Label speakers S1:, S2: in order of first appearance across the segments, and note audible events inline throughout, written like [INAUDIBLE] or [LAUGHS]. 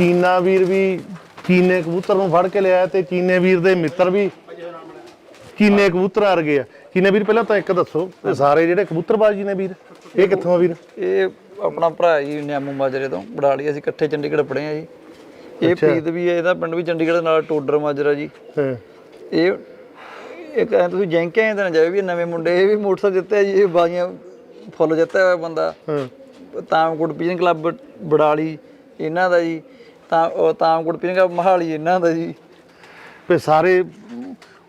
S1: ਚੀਨਾ ਵੀਰ ਵੀ ਚੀਨੇ ਕਬੂਤਰ ਨੂੰ ਫੜ ਕੇ ਲਿਆਇਆ ਤੇ ਚੀਨੇ ਵੀਰ ਦੇ ਮਿੱਤਰ ਵੀ ਚੀਨੇ ਕਬੂਤਰ ਆ ਗਏ ਆ। ਚੀਨੇ ਵੀਰ ਪਹਿਲਾਂ ਤਾਂ ਇੱਕ ਦੱਸੋ ਇਹ ਸਾਰੇ ਜਿਹੜੇ ਕਬੂਤਰਬਾਜ਼ ਨੇ ਵੀਰ ਇਹ ਕਿੱਥੋਂ ਆ ਵੀਰ?
S2: ਇਹ ਆਪਣਾ ਭਰਾ ਜੀ ਨਿਆਮੂ ਮਾਜਰੇ ਤੋਂ ਬੜਾਲੀ ਅਸੀਂ ਇਕੱਠੇ ਚੰਡੀਗੜ੍ਹ ਪੜ੍ਹੇ ਆ ਜੀ। ਇਹ ਪ੍ਰੀਤ ਵੀ ਹੈ ਇਹਦਾ ਪਿੰਡ ਵੀ ਚੰਡੀਗੜ੍ਹ ਦੇ ਨਾਲ ਟੋਡਰ ਮਾਜਰਾ ਜੀ।
S1: ਹਾਂ।
S2: ਇਹ ਇੱਕ ਐਂ ਤੁਸੀਂ ਜੈਂਕੇ ਆਏ ਤਾਂ ਜਾਵੇ ਵੀ ਨਵੇਂ ਮੁੰਡੇ ਇਹ ਵੀ ਮੋਟਰਸਾਈਕਲ ਜਿੱਤਿਆ ਜੀ ਇਹ ਬਾਜ਼ੀਆਂ ਫੁੱਲ ਜਿੱਤਿਆ ਹੋਇਆ ਬੰਦਾ।
S1: ਹਾਂ।
S2: ਤਾਮਕੋਟ ਪਿਜਨ ਕਲੱਬ ਬੜਾਲੀ ਇਹਨਾਂ ਦਾ ਜੀ। ਤਾਂ ਉਹ ਤਾਮਕੋਟ ਪਿਜਨ ਕਲੱਬ ਮਹਾਲੀ ਇਹਨਾਂ ਦਾ ਜੀ
S1: ਤੇ ਸਾਰੇ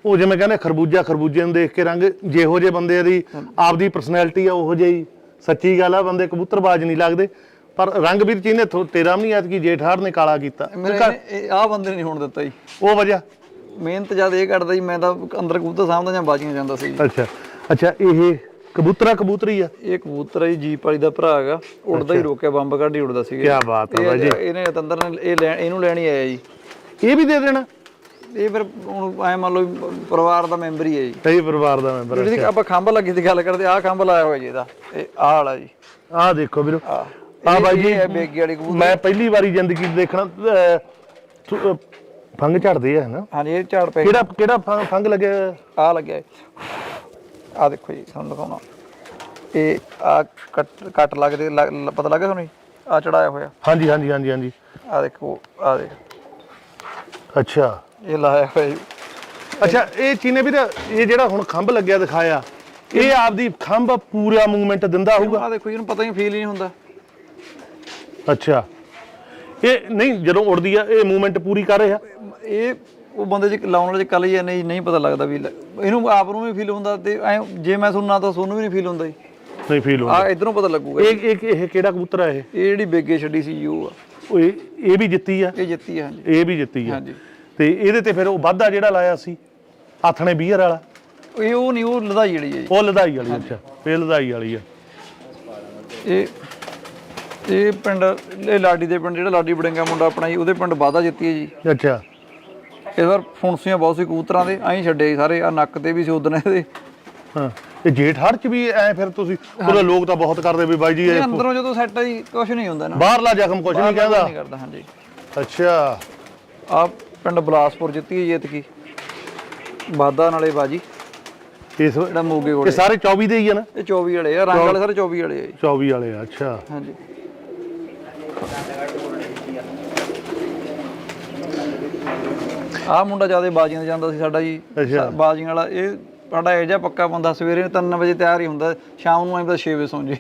S1: ਉਹ ਜਿਵੇਂ ਕਹਿੰਦੇ ਖਰਬੂਜਾ ਖਰਬੂਜੇ ਨੂੰ ਦੇਖ ਕੇ ਰੰਗ ਜਿਹੋ ਜਿਹੇ ਬੰਦੇ ਦੀ ਆਪਦੀ ਪਰਸਨੈਲਿਟੀ ਆ ਉਹੋ ਜਿਹੀ। ਸੱਚੀ ਗੱਲ ਆ ਬੰਦੇ ਕਬੂਤਰਬਾਜ਼ ਨਹੀਂ ਲੱਗਦੇ। ਪਰ ਰੰਗ ਵੀਰ ਜੀ ਨੇ ਤੇਰਾ ਵੀ ਨਹੀਂ ਐਤਕੀ ਜੇਠਾੜ ਨੇ ਕਾਲਾ ਕੀਤਾ।
S2: ਆਹ ਬੰਦੇ ਨੇ ਨਹੀਂ ਹੋਣ ਦਿੱਤਾ ਜੀ।
S1: ਉਹ ਵਜ੍ਹਾ?
S2: ਮਿਹਨਤ ਜਦ ਇਹ ਕਰਦਾ ਜੀ ਮੈਂ ਤਾਂ ਅੰਦਰ ਕਬੂਤਰ ਸਾਹਮਣੇ ਜਾਂ ਬਾਜ਼ੀਆਂ ਜਾਂਦਾ ਸੀ। ਜੀ।
S1: ਅੱਛਾ। ਅੱਛਾ ਇਹ ਕਬੂਤਰਾ ਕਬੂਤਰੀ ਆ।
S2: ਇਹ ਕਬੂਤਰ ਹੈ ਜੀ ਜੀਪ ਵਾਲੀ ਦਾ ਭਰਾ ਹੈਗਾ ਉੜਦਾ ਹੀ ਰੋਕਿਆ ਬੰਬ ਕੱਢ ਹੀ ਉੜਦਾ ਸੀਗਾ
S1: ਕੀ ਬਾਤ ਆ
S2: ਇਹ
S1: ਬਾਈ ਜੀ।
S2: ਇਹਨੇ ਤੰਦਰ ਨੇ ਇਹ ਲੈਣ ਇਹਨੂੰ ਲੈਣ ਹੀ ਆਇਆ ਜੀ।
S1: ਇਹ ਵੀ ਦੇ ਦੇਣਾ?
S2: ਇਹ ਫਿਰ ਹੁਣ ਐ ਮੰਨ ਲਓ ਵੀ ਪਰਿਵਾਰ ਦਾ ਮੈਂਬਰ ਹੀ ਹੈ ਜੀ।
S1: ਸਹੀ ਪਰਿਵਾਰ ਦਾ ਮੈਂਬਰ
S2: ਜਿਹੜੀ ਆਪਾਂ ਖੰਭ ਲੱਗੀ ਦੀ ਗੱਲ ਕਰਦੇ ਆਹ ਖੰਭ ਲਾਇਆ ਹੋਇਆ ਜੀ ਇਹਦਾ। ਇਹ ਆਹ ਵਾਲਾ ਜੀ।
S1: ਆਹ ਦੇਖੋ ਵੀਰੋ।
S2: ਆਹ।
S1: ਆਹ ਬਾਈ ਜੀ
S2: ਇਹ ਹੈ ਬੇਗੀ ਵਾਲੀ ਕਬੂਤਰ।
S1: ਮੈਂ ਪਹਿਲੀ ਵਾਰੀ ਜ਼ਿੰਦਗੀ 'ਚ ਦੇਖਣਾ ਅਹ, ਥੁ- ਅਹ, ਫੰਗ ਝੜਦੇ ਆ ਹਨਾ
S2: ਹਾਂਜੀ ਇਹ ਝਾੜ ਪੈ
S1: ਕਿਹੜਾ ਕਿਹੜਾ ਫੰ- ਫੰਗ ਲੱਗਿਆ ਹੋਇਆ?
S2: ਆ ਲੱਗਿਆ ਆ ਦੇਖੋ ਜੀ ਤੁਹਾਨੂੰ ਦਿਖਾਉਣਾ। ਇਹ ਆ ਕੱਟ ਕੱਟ ਲੱਗਦੇ ਲੱਗ- ਲ- ਪਤਾ ਲੱਗਾ ਤੁਹਾਨੂੰ ਆ ਚੜਾਇਆ ਹੋਇਆ।
S1: ਹਾਂਜੀ ਹਾਂਜੀ ਹਾਂਜੀ ਹਾਂਜੀ।
S2: ਆ ਦੇਖੋ ਆ ਦੇਖ।
S1: ਅੱਛਾ।
S2: ਇਹ ਲਾਇਆ ਹੋਇਆ ਜੀ।
S1: ਅੱਛਾ ਇਹ ਚੀਨੇ ਵੀਰ ਇਹ ਜਿਹੜਾ ਹੁਣ ਖੰਭ ਲੱਗਿਆ ਦਿਖਾਇਆ ਇਹ ਆਪਦੀ ਖੰਭ ਪੂਰਾ ਮੂਵਮੈਂਟ ਦਿੰਦਾ ਹੋਊਗਾ?
S2: ਆ ਦੇਖੋ ਇਹਨੂੰ ਪਤਾ ਹੀ ਫੀਲ ਨਹੀਂ ਹੁੰਦਾ।
S1: ਅੱਛਾ। ਇਹ ਨਹੀਂ ਜਦੋਂ ਉੜਦੀ ਆ ਇਹ ਮੂਵਮੈਂਟ ਪੂਰੀ ਕਰ ਰਿਹਾ?
S2: ਇਹ ਉਹ ਬੰਦੇ ਚ ਲਾਉਣ ਵਾਲੇ ਚ ਕੱਲ ਹੀ ਨਹੀਂ ਨਹੀਂ ਪਤਾ ਲੱਗਦਾ ਵੀ ਲੈ- ਇਹਨੂੰ ਆਪ ਨੂੰ ਵੀ ਫੀਲ ਹੁੰਦਾ ਤੇ ਐਂ ਜੇ ਮੈਂ ਸੁਣਨਾ ਤਾਂ ਤੁਹਾਨੂੰ ਵੀ ਨਹੀਂ ਫੀਲ ਹੁੰਦਾ ਜੀ।
S1: ਨਹੀਂ ਫੀਲ ਹੁੰਦਾ।
S2: ਆ ਇਧਰੋਂ ਪਤਾ ਲੱਗੂਗਾ
S1: ਇਹ ਇਹ ਇਹ ਕਿਹੜਾ ਕਬੂਤਰ ਆ ਇਹ?
S2: ਇਹ ਜਿਹੜੀ ਬੇਗੇ ਛੱਡੀ ਸੀ ਉਹ ਆ।
S1: ਉਹ ਇਹ ਇਹ ਵੀ ਜਿੱਤੀ ਆ?
S2: ਇਹ ਜਿੱਤੀ ਆ ਹਾਂਜੀ।
S1: ਇਹ ਵੀ ਜਿੱਤੀ ਆ।
S2: ਹਾਂਜੀ।
S1: ਤੇ ਇਹਦੇ ਤੇ ਫਿਰ ਉਹ ਵਾਧਾ ਜਿਹੜਾ ਲਾਇਆ ਸੀ ਆਥਣੇ ਬੀਅਰ ਵਾਲਾ?
S2: ਇਹ ਉਹ ਨਹੀਂ ਉਹ ਲਦਾਈ ਜਿਹੜੀ ਹੈ ਜੀ।
S1: ਉਹ ਲਦਾਈ ਵਾਲੀ ਅੱਛਾ। ਇਹ ਲਦਾਈ ਵਾਲੀ ਆ।
S2: ਇਹ ਇਹ ਪਿੰਡ ਇਹ ਲਾਡੀ ਦੇ ਪਿੰਡ ਜਿਹੜਾ ਲਾਡੀ ਬੜਿੰਗਾ ਮੁੰਡਾ ਆਪਣਾ ਜੀ ਉਹਦੇ ਪਿੰਡ ਵਾਧਾ ਜਿੱਤੀ ਹੈ ਜੀ।
S1: ਅੱਛਾ।
S2: ਇਸ ਵਾਰ ਫੁੰਸੀਆਂ ਬਹੁਤ ਸੀ ਕਬੂਤਰਾਂ ਦੇ ਐਂ ਛੱਡੇ ਸਾਰੇ ਆ ਨੱਕ ਤੇ ਵੀ ਸੀ ਉਦਣ ਇਹਦੇ
S1: ਹਾਂ ਇਹ ਜੇਠ ਹੜ ਚ ਵੀ ਐ ਫਿਰ ਤੁਸੀਂ ਉਹਦੇ ਲੋਕ ਤਾਂ ਬਹੁਤ ਕਰਦੇ ਵੀ ਬਾਈ ਜੀ ਇਹ
S2: ਇਹ ਅੰਦਰੋਂ ਜਦੋਂ ਸੈੱਟ ਆ ਜੀ ਕੁਝ ਨਹੀਂ ਹੁੰਦਾ ਨਾ।
S1: ਬਾਹਰਲਾ ਜ਼ਖਮ ਕੁਝ ਨਹੀਂ ਕਹਿੰਦਾ।
S2: ਨਹੀਂ ਕਰਦਾ ਹਾਂਜੀ।
S1: ਅੱਛਾ।
S2: ਆ ਪਿੰਡ ਬਲਾਸਪੁਰ ਜਿੱਤੀ ਹੈ ਜੀ ਐਤਕੀ ਵਾਧਾ ਨਾਲੇ ਬਾਜੀ।
S1: ਇਸ
S2: ਜਿਹੜਾ ਮੋਗੇ
S1: ਇਹ
S2: ਕੋਲੇ
S1: ਸਾਰੇ 24 ਦੇ ਹੀ ਆ ਨਾ?
S2: ਇਹ 24 ਵਾਲੇ ਆ ਰੰਗ ਵਾਲੇ ਸਾਰੇ 24 ਵਾਲੇ ਆ ਜੀ।
S1: 24 ਵਾਲੇ ਆ ਅੱਛਾ।
S2: ਹਾਂਜੀ। ਆ ਮੁੰਡਾ ਜ਼ਿਆਦਾ ਬਾਜੀਆਂ ਤੇ ਜਾਂਦਾ ਸੀ ਸਾਡਾ ਜੀ।
S1: ਅੱਛਾ।
S2: ਬਾਜੀਆਂ ਵਾਲਾ ਇਹ ਸਾਡਾ ਇਹ ਜਿਹਾ ਪੱਕਾ ਬੰਦਾ ਸਵੇਰੇ 3 ਵਜੇ ਤਿਆਰ ਹੀ ਹੁੰਦਾ ਸ਼ਾਮ ਨੂੰ ਐਂ ਪਤਾ 6 ਵਜੇ ਸੌਂ ਜੇ।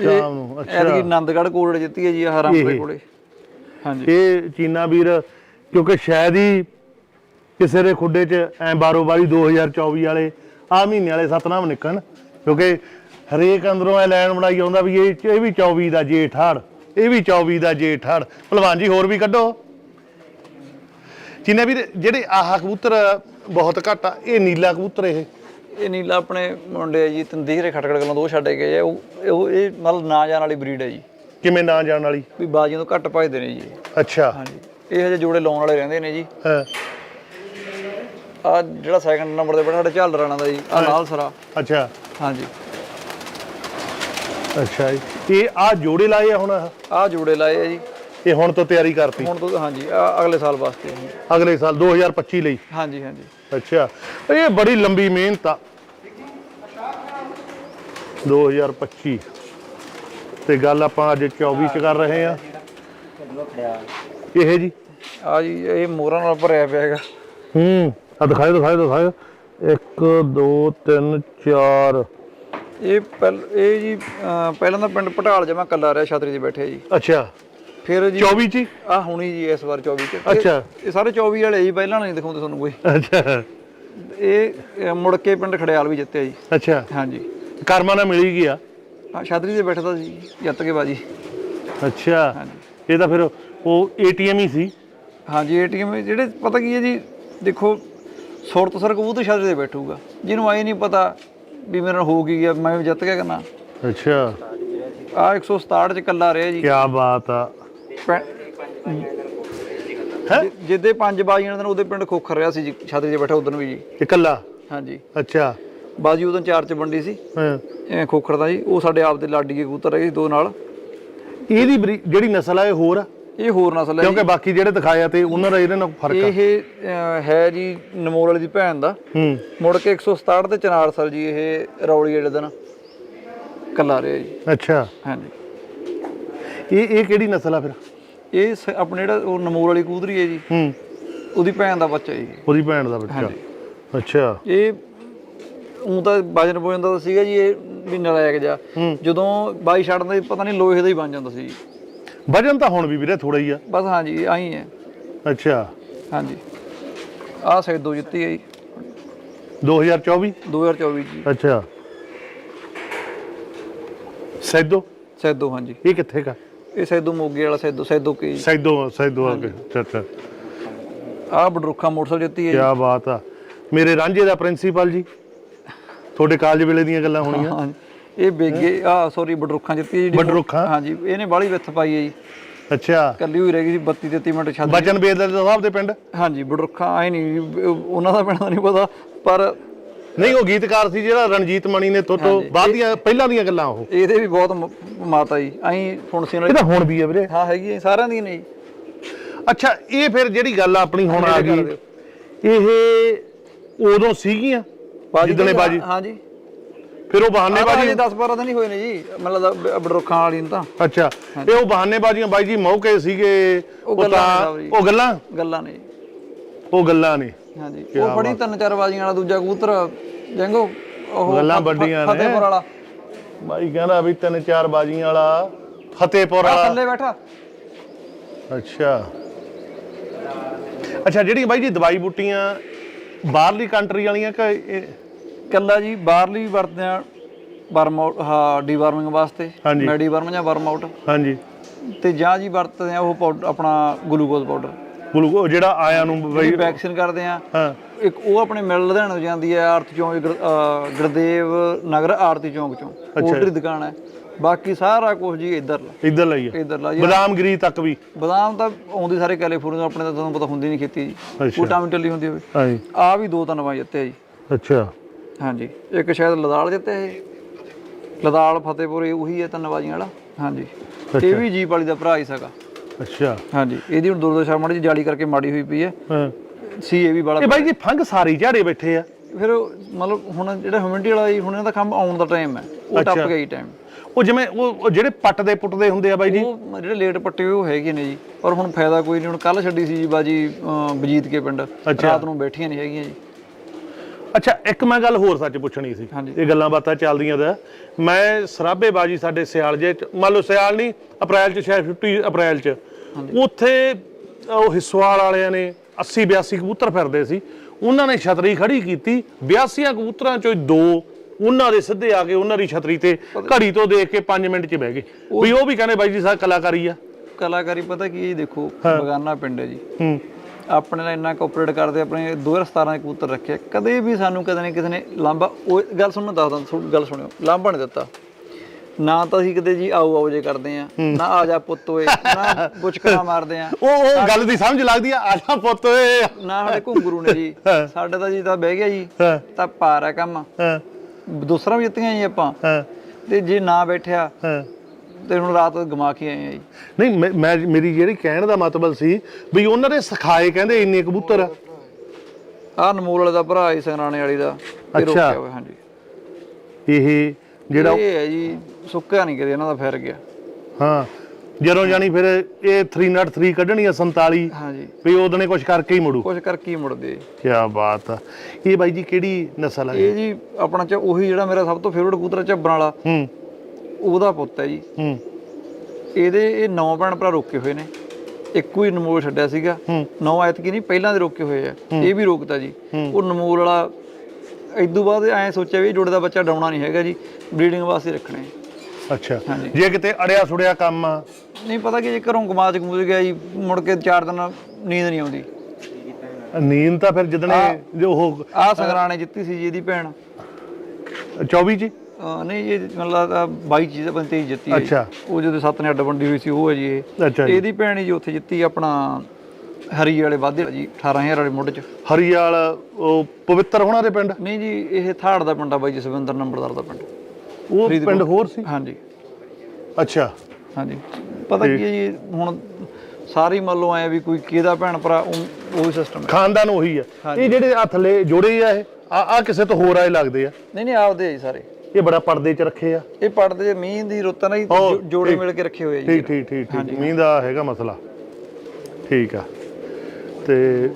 S1: ਸ਼ਾਮ ਨੂੰ, ਅੱਛਾ।
S2: ਐਤਕੀ ਆਨੰਦਗੜ੍ਹ ਕੋਲ ਜਿੱਤੀ ਹੈ ਜੀ ਆਹ ਰਾਮਪੁਰੇ ਕੋਲੇ। ਹਾਂਜੀ।
S1: ਇਹ ਚੀਨਾ ਵੀਰ ਕਿਉਂਕਿ ਸ਼ਾਇਦ ਹੀ ਕਿਸੇ ਦੇ ਖੁੱਡੇ 'ਚ ਐ ਬਾਰੋ ਬਾਰੀ 2024 ਵਾਲੇ ਆ ਮਹੀਨੇ ਵਾਲੇ ਸਤਨਾਮ ਨਿਕਲਣ ਕਿਉਂਕਿ ਹਰੇਕ ਅੰਦਰੋਂ ਐ ਲੈਣ ਬਣਾਈ ਆਉਂਦਾ ਵੀ ਇਹ ਇਹ ਵੀ 24 ਦਾ ਜੇਠ ਹੜ ਇਹ ਵੀ 24 ਦਾ ਜੇਠ ਹੜ ਭਲਵਾਨ ਜੀ ਹੋਰ ਵੀ ਕੱਢੋ। ਚੀਨਾ ਵੀਰ ਜਿਹੜੇ ਆਹ ਕਬੂਤਰ ਬਹੁਤ ਘੱਟ ਆ ਇਹ ਨੀਲਾ ਕਬੂਤਰ ਇਹ।
S2: ਇਹ ਨੀਲਾ ਆਪਣੇ ਮੁੰਡੇ ਆ ਜੀ ਤੰਦੀਰੇ ਖਟਕੜ ਗੱਲੋਂ ਦੋ ਛੱਡੇ ਗਏ ਆ। ਉਹ ਇਹ ਮਤਲਬ ਨਾ ਜਾਣ ਵਾਲੀ ਬਰੀਡ ਹੈ ਜੀ।
S1: ਕਿਵੇਂ ਨਾ ਜਾਣ ਵਾਲੀ?
S2: ਵੀ ਬਾਜੀਆਂ ਤੋਂ ਘੱਟ ਭਜਦੇ ਨੇ ਜੀ
S1: ਅੱਛਾ।
S2: ਹਾਂਜੀ। ਇਹ ਹਜੇ ਜੋੜੇ ਲਾਉਣ ਵਾਲੇ ਰਹਿੰਦੇ ਨੇ ਜੀ।
S1: ਹਾਂ।
S2: ਆ ਜਿਹੜਾ ਸੈਕੰਡ ਨੰਬਰ ਤੇ ਬੜਾ ਸਾਡੇ ਝਾਲ ਰਾਣਾ ਦਾ ਜੀ ਆ ਨਾਲ ਸਰਾ।
S1: ਅੱਛਾ।
S2: ਹਾਂਜੀ।
S1: ਅੱਛਾ ਜੀ। ਇਹ ਆ ਜੋੜੇ ਲਾਏ ਆ ਹੁਣ ਆਹ?
S2: ਆ ਜੋੜੇ ਲਾਏ ਆ ਜੀ।
S1: ਇਹ ਹੁਣ ਤੋਂ ਤਿਆਰੀ ਕਰਤੀ।
S2: ਹੁਣ ਤੋਂ ਹਾਂਜੀ ਅਗਲੇ ਸਾਲ ਵਾਸਤੇ ਜੀ।
S1: ਅਗਲੇ ਸਾਲ 2025 ਲਈ।
S2: ਹਾਂਜੀ ਹਾਂਜੀ।
S1: ਅੱਛਾ। ਇਹ ਬੜੀ ਲੰਬੀ ਮਿਹਨਤ ਆ। 2025 ਤੇ ਗੱਲ ਆਪਾਂ ਅੱਜ 24 ਚ ਕਰ ਰਹੇ ਆ ਇਹ ਜੀ।
S2: ਆ ਜੀ ਇਹ ਮੋਹਰਾਂ ਨਾਲ ਭਰਿਆ ਪਿਆ ਹੈਗਾ।
S1: ਹੂੰ। ਆ ਦਿਖਾਓ ਦਿਖਾਓ ਦਿਖਾਓ 1 2 3 4
S2: ਇਹ ਪਹਿਲ ਇਹ ਜੀ ਪਹਿਲਾਂ ਤਾਂ ਪਿੰਡ ਪਟਾਲ ਜਮਾ ਕੱਲਾ ਰਿਹਾ ਛਤਰੀ 'ਚ ਬੈਠੇ ਜੀ।
S1: ਅੱਛਾ।
S2: ਫਿਰ ਜੀ
S1: 24 ਚ?
S2: ਆ ਹੁਣੀ ਜੀ ਇਸ ਵਾਰ 24 'ਚ।
S1: ਅੱਛਾ।
S2: ਇਹ ਸਾਰੇ 24 ਵਾਲੇ ਜੀ ਪਹਿਲਾਂ ਨਹੀਂ ਦਿਖਾਉਂਦੇ ਤੁਹਾਨੂੰ ਕੋਈ।
S1: ਅੱਛਾ।
S2: ਇਹ ਮੁੜ ਕੇ ਪਿੰਡ ਖੜਿਆਲ ਵੀ ਜਿੱਤਿਆ ਜੀ।
S1: ਅੱਛਾ।
S2: ਹਾਂਜੀ।
S1: ਕਰਮਾ ਨਾਲ ਮਿਲ ਗਿਆ
S2: ਆ? ਛਤਰੀ 'ਤੇ ਬੈਠਦਾ ਸੀ ਜਿੱਤ ਕੇ ਬਾਜੀ।
S1: ਅੱਛਾ। ਇਹ ਤਾਂ ਫਿਰ ਉਹ ਏਟੀਐਮ ਹੀ ਸੀ?
S2: ਹਾਂਜੀ ਏਟੀਐਮ ਜਿਹੜੇ ਪਤਾ ਕੀ ਹੈ ਜੀ ਦੇਖੋ ਸੁਰਤ ਸਰ ਕਬੂਤਰ ਛਤਰੀ ਤੇ ਬੈਠੂਗਾ। ਜਿਹਨੂੰ ਆਏ ਨਹੀਂ ਪਤਾ ਵੀ ਮੇਰੇ ਨਾਲ ਹੋ ਕੀ ਗਿਆ ਮੈਂ ਜਿੱਤ ਗਿਆ ਕਰਨਾ
S1: ਅੱਛਾ।
S2: ਆ 167 ਚ ਕੱਲਾ ਰਿਹਾ ਜੀ।
S1: ਕੀ ਬਾਤ ਆ। ਹੈ?
S2: ਜਿੱਦੇ ਪੰਜ ਬਾਜੀਆਂ ਦਿਨ ਉਹਦੇ ਪਿੰਡ ਖੋਖਰ ਰਿਹਾ ਸੀ ਜੀ ਛਤਰੀ ਤੇ ਬੈਠਾ ਉਦੋਂ ਵੀ ਜੀ।
S1: ਇਕੱਲਾ?
S2: ਹਾਂਜੀ।
S1: ਅੱਛਾ।
S2: ਬਾਜੀ ਉਦੋਂ ਚਾਰ ਚ ਵੰਡੀ ਸੀ।
S1: ਹਾਂ।
S2: ਐ ਖੋਖਰ ਦਾ ਜੀ। ਉਹ ਸਾਡੇ ਆਪ ਦੇ ਲਾਡੀ ਦੇ ਕਬੂਤਰ ਹੈਗੇ ਸੀ ਦੋ ਨਾਲ।
S1: ਇਹਦੀ ਬਰੀ- ਜਿਹੜੀ ਨਸਲ ਆ ਇਹ ਹੋਰ ਆ?
S2: ਇਹ ਹੋਰ ਨਸਲ ਹੈ
S1: ਕਿਉਂਕਿ ਬਾਕੀ ਜਿਹੜੇ ਦਿਖਾਇਆ ਤੇ ਉਹਨਾਂ ਦਾ ਇਹਦੇ ਨਾਲ ਫ਼ਰਕ ਆ।
S2: ਇਹ ਅਹ, ਹੈ ਜੀ ਨਮੋਲ ਵਾਲੀ ਦੀ ਭੈਣ ਦਾ।
S1: ਹੂੰ।
S2: ਮੁੜ ਕੇ 167 ਤੇ ਚਨਾਰ ਸਰ ਜੀ ਇਹ ਰੌਲੀ ਜਿਹੜੇ ਦਿਨ। ਕੱਲਾ ਰਿਹਾ ਜੀ।
S1: ਅੱਛਾ।
S2: ਹਾਂਜੀ।
S1: ਇਹ ਇਹ ਕਿਹੜੀ ਨਸਲ ਆ ਫਿਰ?
S2: ਇਹ ਸ- ਆਪਣੇ ਜਿਹੜਾ ਉਹ ਨਮੋਲ ਵਾਲੀ ਕੂਦਰੀ ਹੈ ਜੀ
S1: ਹੂੰ।
S2: ਉਹਦੀ ਭੈਣ ਦਾ ਬੱਚਾ ਜੀ।
S1: ਉਹਦੀ ਭੈਣ ਦਾ ਬੱਚਾ। ਅੱਛਾ।
S2: ਇਹ ਉਹ ਤਾਂ ਵਜਨ ਬੋਜਨ ਦਾ ਸੀਗਾ ਜੀ ਇਹ ਵੀ ਨਲਾਇਕ ਜਾ ਜਦੋਂ ਬਾਈ ਛੱਡਦਾ ਸੀ, ਪਤਾ ਨਹੀਂ ਲੋਹੇ ਦਾ ਹੀ ਬਣ ਜਾਂਦਾ ਸੀ।
S1: ਵਜਨ ਤਾਂ ਹੁਣ ਵੀ ਵੀਰੇ ਥੋੜਾ ਹੀ ਆ।
S2: ਬਸ ਹਾਂਜੀ ਆਹੀ ਹੈ।
S1: ਅੱਛਾ।
S2: ਹਾਂਜੀ। ਆਹ ਸੈਦੋ ਜਿੱਤੀ ਹੈ ਜੀ।
S1: 2024
S2: 2024 ਜੀ।
S1: ਅੱਛਾ। ਸੈਦੋ?
S2: ਸੈਦੋ ਹਾਂਜੀ।
S1: ਇਹ ਕਿੱਥੇ ਕਾ?
S2: ਇਹ ਸੈਦੋ ਮੋਗੇ ਵਾਲਾ ਸੈਦੋ ਸੈਦੋ ਕੇ?
S1: ਸੈਦੋ ਸੈਦੋ ਆ ਕੇ ਅੱਛਾ ਅੱਛਾ।
S2: ਆਹ ਬਡਰੁੱਖਾ ਮੋਟਰਸਾਈਕਲ ਜਿੱਤੀ ਹੈ ਜੀ।
S1: ਕੀ ਬਾਤ ਆ। ਮੇਰੇ ਰਾਂਝੇ ਦਾ ਪ੍ਰਿੰਸੀਪਲ ਜੀ। ਤੁਹਾਡੇ ਕਾਲਜ ਵੇਲੇ ਦੀਆਂ ਗੱਲਾਂ ਹੋਣੀਆਂ।
S2: ਹਾਂ ਇਹ ਬੇਗੇ ਆ ਸੌਰੀ ਬਡਰੁੱਖਾਂ ਜਿੱਤੀ ਹੈ ਜਿਹੜੀ
S1: ਬਡਰੁੱਖਾਂ?
S2: ਹਾਂਜੀ ਇਹਨੇ ਬਾਹਲੀ ਵਿੱਥ ਪਾਈ ਹੈ ਜੀ।
S1: ਅੱਛਾ।
S2: ਕੱਲੀ ਹੋਈ ਰਹਿ ਗਈ ਸੀ 32 33 ਮਿੰਟ ਛੱਡ
S1: ਬਚਨ ਬੇਦ ਸਾਹਿਬ ਦੇ ਪਿੰਡ?
S2: ਹਾਂਜੀ ਬਡਰੁੱਖਾਂ ਆਏ ਨਹੀਂ ਉਹਨਾਂ ਦਾ ਪਿੰਡ ਦਾ ਨਹੀਂ ਪਤਾ ਪਰ
S1: ਨਹੀਂ ਉਹ ਗੀਤਕਾਰ ਸੀ ਜਿਹੜਾ ਰਣਜੀਤ ਮਣੀ ਨੇ ਥੋਤੋਂ ਬਾਅਦ ਦੀਆਂ ਪਹਿਲਾਂ ਦੀਆਂ ਗੱਲਾਂ ਉਹ।
S2: ਇਹਦੇ ਵੀ ਬਹੁਤ ਮਾਤਾ ਜੀ ਐਂ ਫੁਣਸੀ ਨਾਲ
S1: ਇਹ ਤਾਂ ਹੁਣ ਵੀ ਹੈ ਵੀਰੇ।
S2: ਹਾਂ ਹੈਗੀ ਹੈ, ਸਾਰਿਆਂ ਦੀ ਨਹੀਂ।
S1: ਅੱਛਾ ਇਹ ਫਿਰ ਜਿਹੜੀ ਗੱਲ ਆਪਣੀ ਹੁਣ ਆ ਗਈ ਇਹ ਉਦੋਂ ਸੀਗੀਆਂ? ਜਿੱਦਣੇ ਬਾਜੀ।
S2: ਹਾਂਜੀ।
S1: ਫਿਰ ਉਹ ਬਹਾਨੇਬਾਜ਼ੀ
S2: 10 12 ਦਿਨ ਹੀ ਹੋਏ ਨੇ ਜੀ ਮੈਨੂੰ ਲੱਗਦਾ ਬਡਰੁੱਖਾਂ ਵਾਲੀ ਨੂੰ ਤਾਂ।
S1: ਅੱਛਾ ਇਹ ਉਹ ਬਹਾਨੇਬਾਜ਼ੀਆਂ ਬਾਈ ਜੀ ਮੌਕੇ ਸੀਗੇ
S2: ਉਹ
S1: ਤਾਂ
S2: ਨੇ ਜੀ।
S1: ਉਹ ਗੱਲਾਂ?
S2: ਗੱਲਾਂ ਨੇ ਜੀ।
S1: ਉਹ ਗੱਲਾਂ ਨੇ।
S2: ਹਾਂਜੀ। ਉਹ ਫੜੀ ਤਿੰਨ ਚਾਰ ਬਾਜੀਆਂ ਵਾਲਾ ਦੂਜਾ ਕਬੂਤਰ ਜੰਗੋ ਉਹ
S1: ਗੱਲਾਂ ਵੱਡੀਆਂ ਨੇ।
S2: ਫਤਿਹਪੁਰ ਵਾਲਾ।
S1: ਬਾਈ ਕਹਿੰਦਾ ਵੀ ਤਿੰਨ ਚਾਰ ਬਾਜ਼ੀਆਂ ਵਾਲਾ ਫਤਿਹਪੁਰ ਵਾਲਾ।
S2: ਥੱਲੇ ਬੈਠਾ।
S1: ਅੱਛਾ। ਅੱਛਾ ਜਿਹੜੀ ਬਾਈ ਜੀ ਦਵਾਈ ਬੂਟੀਆਂ ਬਾਹਰਲੀ ਕੰਟਰੀ ਵਾਲੀਆਂ ਕਿ
S2: ਕੱਲਾ ਜੀ ਬਾਹਰਲੀ ਵਰਤਦੇ ਆ ਵਰਮ ਆਊਟ ਹਾਂ ਡੀਵਾਰਮਿੰਗ ਵਾਸਤੇ। ਮੈਡੀ ਵਰਮ ਜਾਂ ਵਰਮ ਆਊਟ
S1: ਹਾਂਜੀ।
S2: ਤੇ ਜਾਂ ਜੀ ਵਰਤਦੇ ਆ ਉਹ ਆਪਣਾ ਗਲੂਕੋਜ਼ ਪਾਊਡਰ
S1: ਗਲੂਕੋ ਜਿਹੜਾ ਆਇਆ ਨੂੰ ਬਾਈ
S2: ਵੈਕਸੀਨ ਕਰਦੇ ਆ
S1: ਹਾਂ।
S2: ਇੱਕ ਉਹ ਆਪਣੇ ਮਿਲ ਲੁਧਿਆਣੇ ਜਾਂਦੀ ਹੈ ਆਰਤੀ ਚੌਂਕ ਗੁਰਦੇਵ ਨਗਰ ਆਰਤੀ ਚੌਂਕ ਚੋਂ। ਉਹਦੀ ਦੁਕਾਨ ਹੈ। ਬਾਕੀ ਸਾਰਾ ਕੁਝ ਜੀ ਇੱਧਰ
S1: ਇੱਧਰ ਲਈ ਆ
S2: ਇੱਧਰ ਲਾ ਜੀ।
S1: ਬਦਾਮਗਿਰੀ ਤੱਕ ਵੀ?
S2: ਬਦਾਮ ਤਾਂ ਆਉਂਦੀ ਸਾਰੇ ਕੈਲੀਫੋਰਨੀਆ ਆਪਣੇ ਤਾਂ ਤੁਹਾਨੂੰ ਪਤਾ ਹੁੰਦੀ ਨਹੀਂ ਖੇਤੀ ਜੀ।
S1: ਅੱਛਾ।
S2: ਉਹ ਟਾਮੀ ਟੱਲੀ ਹੁੰਦੀ ਹੋਵੇ।
S1: ਹਾਂਜੀ
S2: ਆ ਵੀ ਦੋ ਤਿੰਨ ਵਾਰ ਜਿੱਤੇ ਜੀ।
S1: ਅੱਛਾ।
S2: ਹਾਂਜੀ। ਇੱਕ ਸ਼ਾਇਦ ਲਦਾਲ ਜਿੱਤੇ ਇਹ। ਲਦਾਲ ਫਤਿਹਪੁਰ ਉਹੀ ਹੈ ਤਿੰਨ ਬਾਜੀਆਂ ਵਾਲਾ। ਹਾਂਜੀ। ਇਹ ਵੀ ਜੀਪ ਵਾਲੀ ਦਾ ਭਰਾ ਹੀ ਸਗਾ।
S1: ਅੱਛਾ।
S2: ਹਾਂਜੀ ਇਹਦੀ ਹੁਣ ਦੁਰਦਸ਼ਾ ਮਾੜੀ ਜਿਹੀ ਜਾਲੀ ਕਰਕੇ ਮਾੜੀ ਹੋਈ ਪਈ ਹੈ।
S1: ਹਾਂ।
S2: ਸੀ ਇਹ ਵੀ
S1: ਇਹ ਬਾਈ ਜੀ ਫੰਗ ਸਾਰੇ ਝਾੜੇ ਬੈਠੇ ਆ।
S2: ਫਿਰ ਉਹ ਮਤਲਬ ਹੁਣ ਜਿਹੜਾ ਹਿਊਮਿਡਿਟੀ ਵਾਲਾ ਜੀ ਹੁਣ ਇਹਨਾਂ ਦਾ ਕੰਮ ਆਉਣ ਦਾ ਟਾਈਮ ਹੈ। ਉਹ ਟੱਪ ਜੀ ਟਾਈਮ
S1: ਉਹ ਜਿਵੇਂ ਉਹ ਉਹ ਜਿਹੜੇ ਪੱਟਦੇ ਪੁੱਟਦੇ ਹੁੰਦੇ ਆ ਬਾਈ ਜੀ।
S2: ਉਹ ਜਿਹੜੇ ਲੇਟ ਪੱਟੇ ਹੋਏ ਉਹ ਹੈਗੇ ਨੇ ਜੀ। ਪਰ ਹੁਣ ਫਾਇਦਾ ਕੋਈ ਨਹੀਂ। ਹੁਣ ਕੱਲ ਛੱਡੀ ਸੀ ਜੀ ਬਾਜੀ ਬਜੀਤ ਕੇ ਪਿੰਡ। ਰਾਤ ਨੂੰ ਬੈਠੀਆਂ ਨਹੀਂ ਹੈਗੀਆਂ ਜੀ।
S1: ਅੱਛਾ ਇੱਕ ਮੈਂ ਗੱਲ ਹੋਰ ਸੱਚ ਪੁੱਛਣੀ ਸੀ।
S2: ਹਾਂਜੀ।
S1: ਇਹ ਗੱਲਾਂ ਬਾਤਾਂ ਚੱਲਦੀਆਂ ਦਾ ਮੈਂ ਸਰਾਬੇ ਬਾਜੀ ਸਾਡੇ ਸਿਆਲ ਜੇ ਚ- ਮੰਨ ਲਓ ਸਿਆਲ ਨਹੀਂ ਅਪ੍ਰੈਲ ਚ ਸ਼ਾਇਦ 50 ਅਪ੍ਰੈਲ ਚ। ਉੱਥੇ ਉਹ ਹਿੱਸਵਾਲ ਵਾਲਿਆਂ ਨੇ 80 82 ਕਬੂਤਰ ਫਿਰਦੇ ਸੀ। ਉਹਨਾਂ ਨੇ ਛਤਰੀ ਖੜੀ ਕੀਤੀ। 82 ਕਬੂਤਰਾਂ ਚੋਂ ਦੋ ਉਹਨਾਂ ਦੇ ਸਿੱਧੇ ਆ ਕੇ ਉਹਨਾਂ ਦੀ ਛਤਰੀ ਤੇ ਘੜੀ ਤੋਂ ਦੇਖ ਕੇ 5 ਮਿੰਟ ਚ ਬਹਿ ਗਏ। ਵੀ ਉਹ ਵੀ ਕਹਿੰਦੇ ਬਾਈ ਜੀ ਸਾਡਾ ਕਲਾਕਾਰੀ ਆ।
S2: ਕਲਾਕਾਰੀ ਪਤਾ ਕੀ ਹੈ ਜੀ ਦੇਖੋ ਬਗਾਨਾ ਪਿੰਡ ਹੈ ਜੀ।
S1: ਹੂੰ।
S2: ਆਪਣੇ ਨਾਲ ਇੰਨਾ ਕੋਆਪਰੇਟ ਕਰਦੇ ਆਪਣੇ 2017 ਦੇ ਕਬੂਤਰ ਰੱਖੇ ਕਦੇ ਵੀ ਸਾਨੂੰ ਕਦੇ ਨਹੀਂ ਕਿਸੇ ਨੇ ਲਾਂਬਾ ਉਹ ਗੱਲ ਸੁਣੋ ਦੱਸਦਾ ਗੱਲ ਸੁਣਿਓ ਲਾਂਬਾ ਨਹੀਂ ਦਿੱਤਾ। ਨਾ ਤਾਂ ਅਸੀਂ ਕਦੇ ਜੀ ਆਓ ਆਓ ਜੇ ਕਰਦੇ ਆ ਨਾ ਆ ਜਾ ਪੁੱਤ ਓਏ ਨਾ ਬੁਚਕਣਾ ਮਾਰਦੇ ਆ
S1: ਉਹ ਉਹ ਗੱਲ ਦੀ ਸਮਝ ਲੱਗਦੀ ਆ ਆਜਾ ਪੁੱਤ ਓਏ।
S2: ਨਾ ਸਾਡੇ ਘੁੰਗਰੂ ਨੇ ਜੀ ਸਾਡੇ ਤਾਂ ਜੀ ਤਾਂ ਬਹਿ ਗਿਆ ਜੀ ਤਾਂ ਪਾਰ ਹੈ ਕੰਮ। ਦੂਸਰਾ ਵੀ ਜਿੱਤੀਆਂ ਜੀ ਆਪਾਂ। ਤੇ ਜੇ ਨਾ ਬੈਠਿਆ ਤੇ ਹੁਣ ਰਾਤ ਗਮਾ ਕੇ ਆਏ ਆ ਜੀ।
S1: ਨਹੀਂ ਮੈਂ- ਮੈਂ ਮੇਰੀ ਜਿਹੜੀ ਕਹਿਣ ਦਾ ਮਤਲਬ ਸੀ ਵੀ ਉਹਨਾਂ ਦੇ ਸਿਖਾਏ ਕਹਿੰਦੇ ਇੰਨੇ ਕਬੂਤਰ। ਆ।
S2: ਆਹ ਨਮੂਲ ਵਾਲੇ ਦਾ ਭਰਾ ਹੀ ਸੰਗਰਾਣੇ ਵਾਲੀ ਦਾ। ਇਹ
S1: ਅੱਛਾ।
S2: ਰੋਕਿਆ ਹੋਇਆ ਹਾਂਜੀ।
S1: ਇਹ ਜਿਹੜਾ
S2: ਇਹ ਹੈ ਜੀ ਸੁੱਕਿਆ ਨਹੀਂ ਕਦੇ ਇਹਨਾਂ ਦਾ ਫੈਰ ਗਿਆ।
S1: ਹਾਂ। ਜਦੋਂ ਜਾਣੀ ਫਿਰ ਇਹ 303 ਕੱਢਣੀ ਆ 47
S2: ਹਾਂਜੀ।
S1: ਵੀ ਉਹਦਨੇ ਕੁਝ ਕਰਕੇ ਹੀ ਮੁੜੂ।
S2: ਕੁਛ ਕਰ ਕੀ ਮੁੜਦੇ।
S1: ਕੀ ਬਾਤ ਆ। ਇਹ ਬਾਈ ਜੀ ਕਿਹੜੀ ਨਸਲ ਹੈ
S2: ਇਹ ਜੀ ਆਪਣਾ ਚ ਉਹੀ ਜਿਹੜਾ ਮੇਰਾ ਸਭ ਤੋਂ ਫੇਵਰਟ ਕਬੂਤਰ ਹੈ ਝੱਬਰਾਂ ਵਾਲਾ।
S1: ਹੂੰ।
S2: ਉਹਦਾ ਪੁੱਤ ਹੈ ਜੀ।
S1: ਹੂੰ।
S2: ਇਹਦੇ ਇਹ ਨੌ ਭੈਣ ਭਰਾ ਰੋਕੇ ਹੋਏ ਨੇ। ਇੱਕੋ ਹੀ ਨਮੂਲ ਛੱਡਿਆ ਸੀਗਾ। ਨੌ ਐਤਕੀ ਨਹੀਂ ਪਹਿਲਾਂ ਦੇ ਰੋਕੇ ਹੋਏ ਆ। ਇਹ ਵੀ ਰੋਕਤਾ ਜੀ। ਉਹ ਨਮੂਲ ਵਾਲਾ ਇਦੋਂ ਬਾਅਦ ਐਂ ਸੋਚਿਆ ਵੀ ਜੋੜੇ ਦਾ ਬੱਚਾ ਡਾਉਣਾ ਨਹੀਂ ਹੈਗਾ ਜੀ। ਬਰੀਡਿੰਗ ਵਾਸਤੇ ਰੱਖਣੇ
S1: ਅੱਛਾ। ਜੇ ਕਿਤੇ ਅੜਿਆ ਸੁੜਿਆ ਕੰਮ ਆ।
S2: ਨਹੀਂ ਪਤਾ ਕਿ ਜੇ ਘਰੋਂ ਗਮਾਚ ਗਮੂਚ ਗਿਆ ਜੀ ਮੁੜ ਕੇ ਚਾਰ ਦਿਨ ਨੀਂਦ ਨਹੀਂ ਆਉਂਦੀ।
S1: ਨੀਂਦ ਤਾਂ ਫਿਰ ਜਿੱਦਣੇ ਜੋ ਉਹ
S2: ਆਹ ਸੰਗਰਾਣੇ ਜਿੱਤੀ ਸੀ ਜੀ ਇਹਦੀ ਭੈਣ।
S1: 24 ਜੀ?
S2: ਨਹੀਂ ਇਹ ਮੈਨੂੰ ਲੱਗਦਾ 22 ਚੀਜ਼ ਬੰਦੇ ਤੇਈ ਜਿੱਤੀ ਹੈ ਜੀ।
S1: ਅੱਛਾ।
S2: ਉਹ ਜਦੋਂ ਸੱਤ ਨੇ ਅੱਡ ਵੰਡੀ ਹੋਈ ਸੀ ਉਹ ਹੈ ਜੀ ਇਹ।
S1: ਅੱਛਾ ਜੀ।
S2: ਇਹਦੀ ਭੈਣ ਜੀ ਉੱਥੇ ਜਿੱਤੀ ਆਪਣਾ ਹਰੀ ਵਾਲੇ ਵਾਧੇ ਜੀ 18000 ਵਾਲੇ ਮੁੱਢ ਚ।
S1: ਹਰੀਆਲ ਉਹ ਪਵਿੱਤਰ ਹੋਣਾ ਦੇ ਪਿੰਡ?
S2: ਨਹੀਂ ਜੀ ਇਹ ਥਾੜ ਦਾ ਪਿੰਡ ਆ ਬਾਈ ਜਸਵਿੰਦਰ ਨੰਬਰਦਾਰ ਦਾ ਪਿੰਡ।
S1: ਉਹ ਪਿੰਡ ਹੋਰ ਸੀ?
S2: ਹਾਂਜੀ।
S1: ਅੱਛਾ।
S2: ਹਾਂਜੀ। ਪਤਾ ਕੀ ਹੈ ਜੀ ਹੁਣ ਸਾਰੀ ਮੰਨ ਲਓ ਐ ਵੀ ਕੋਈ ਕਿਹਦਾ ਭੈਣ ਭਰਾ ਉਹ ਉਹੀ ਸਿਸਟਮ ਹੈ।
S1: ਖਾਨਦਾਨ ਉਹੀ ਆ ਇਹ ਜਿਹੜੇ ਆ ਥੱਲੇ ਜੋੜੇ ਆ ਇਹ ਆ ਆ ਕਿਸੇ ਤੋਂ ਹੋਰ ਆਏ ਲੱਗਦੇ ਆ?
S2: ਨਹੀਂ ਨਹੀਂ ਆਪਦੇ ਆ ਜੀ ਸਾਰੇ।
S1: ਇਹ ਬੜਾ ਪਰਦੇ 'ਚ ਰੱਖੇ ਆ।
S2: ਇਹ ਪੜਦੇ ਜੇ ਮੀਂਹ ਦੀ ਰੁੱਤ ਨਾਲ ਹੀ
S1: ਉਹ,
S2: ਜੋ- ਜੋੜੇ
S1: ਠੀਕ।
S2: ਮਿਲ ਕੇ ਰੱਖੇ ਹੋਏ ਆ ਜੀ
S1: ਠੀਕ ਠੀਕ ਠੀਕ ਠੀਕ। ਮੀਂਹ ਦਾ ਹੈਗਾ ਮਸਲਾ। ਠੀਕ ਆ। ਤੇ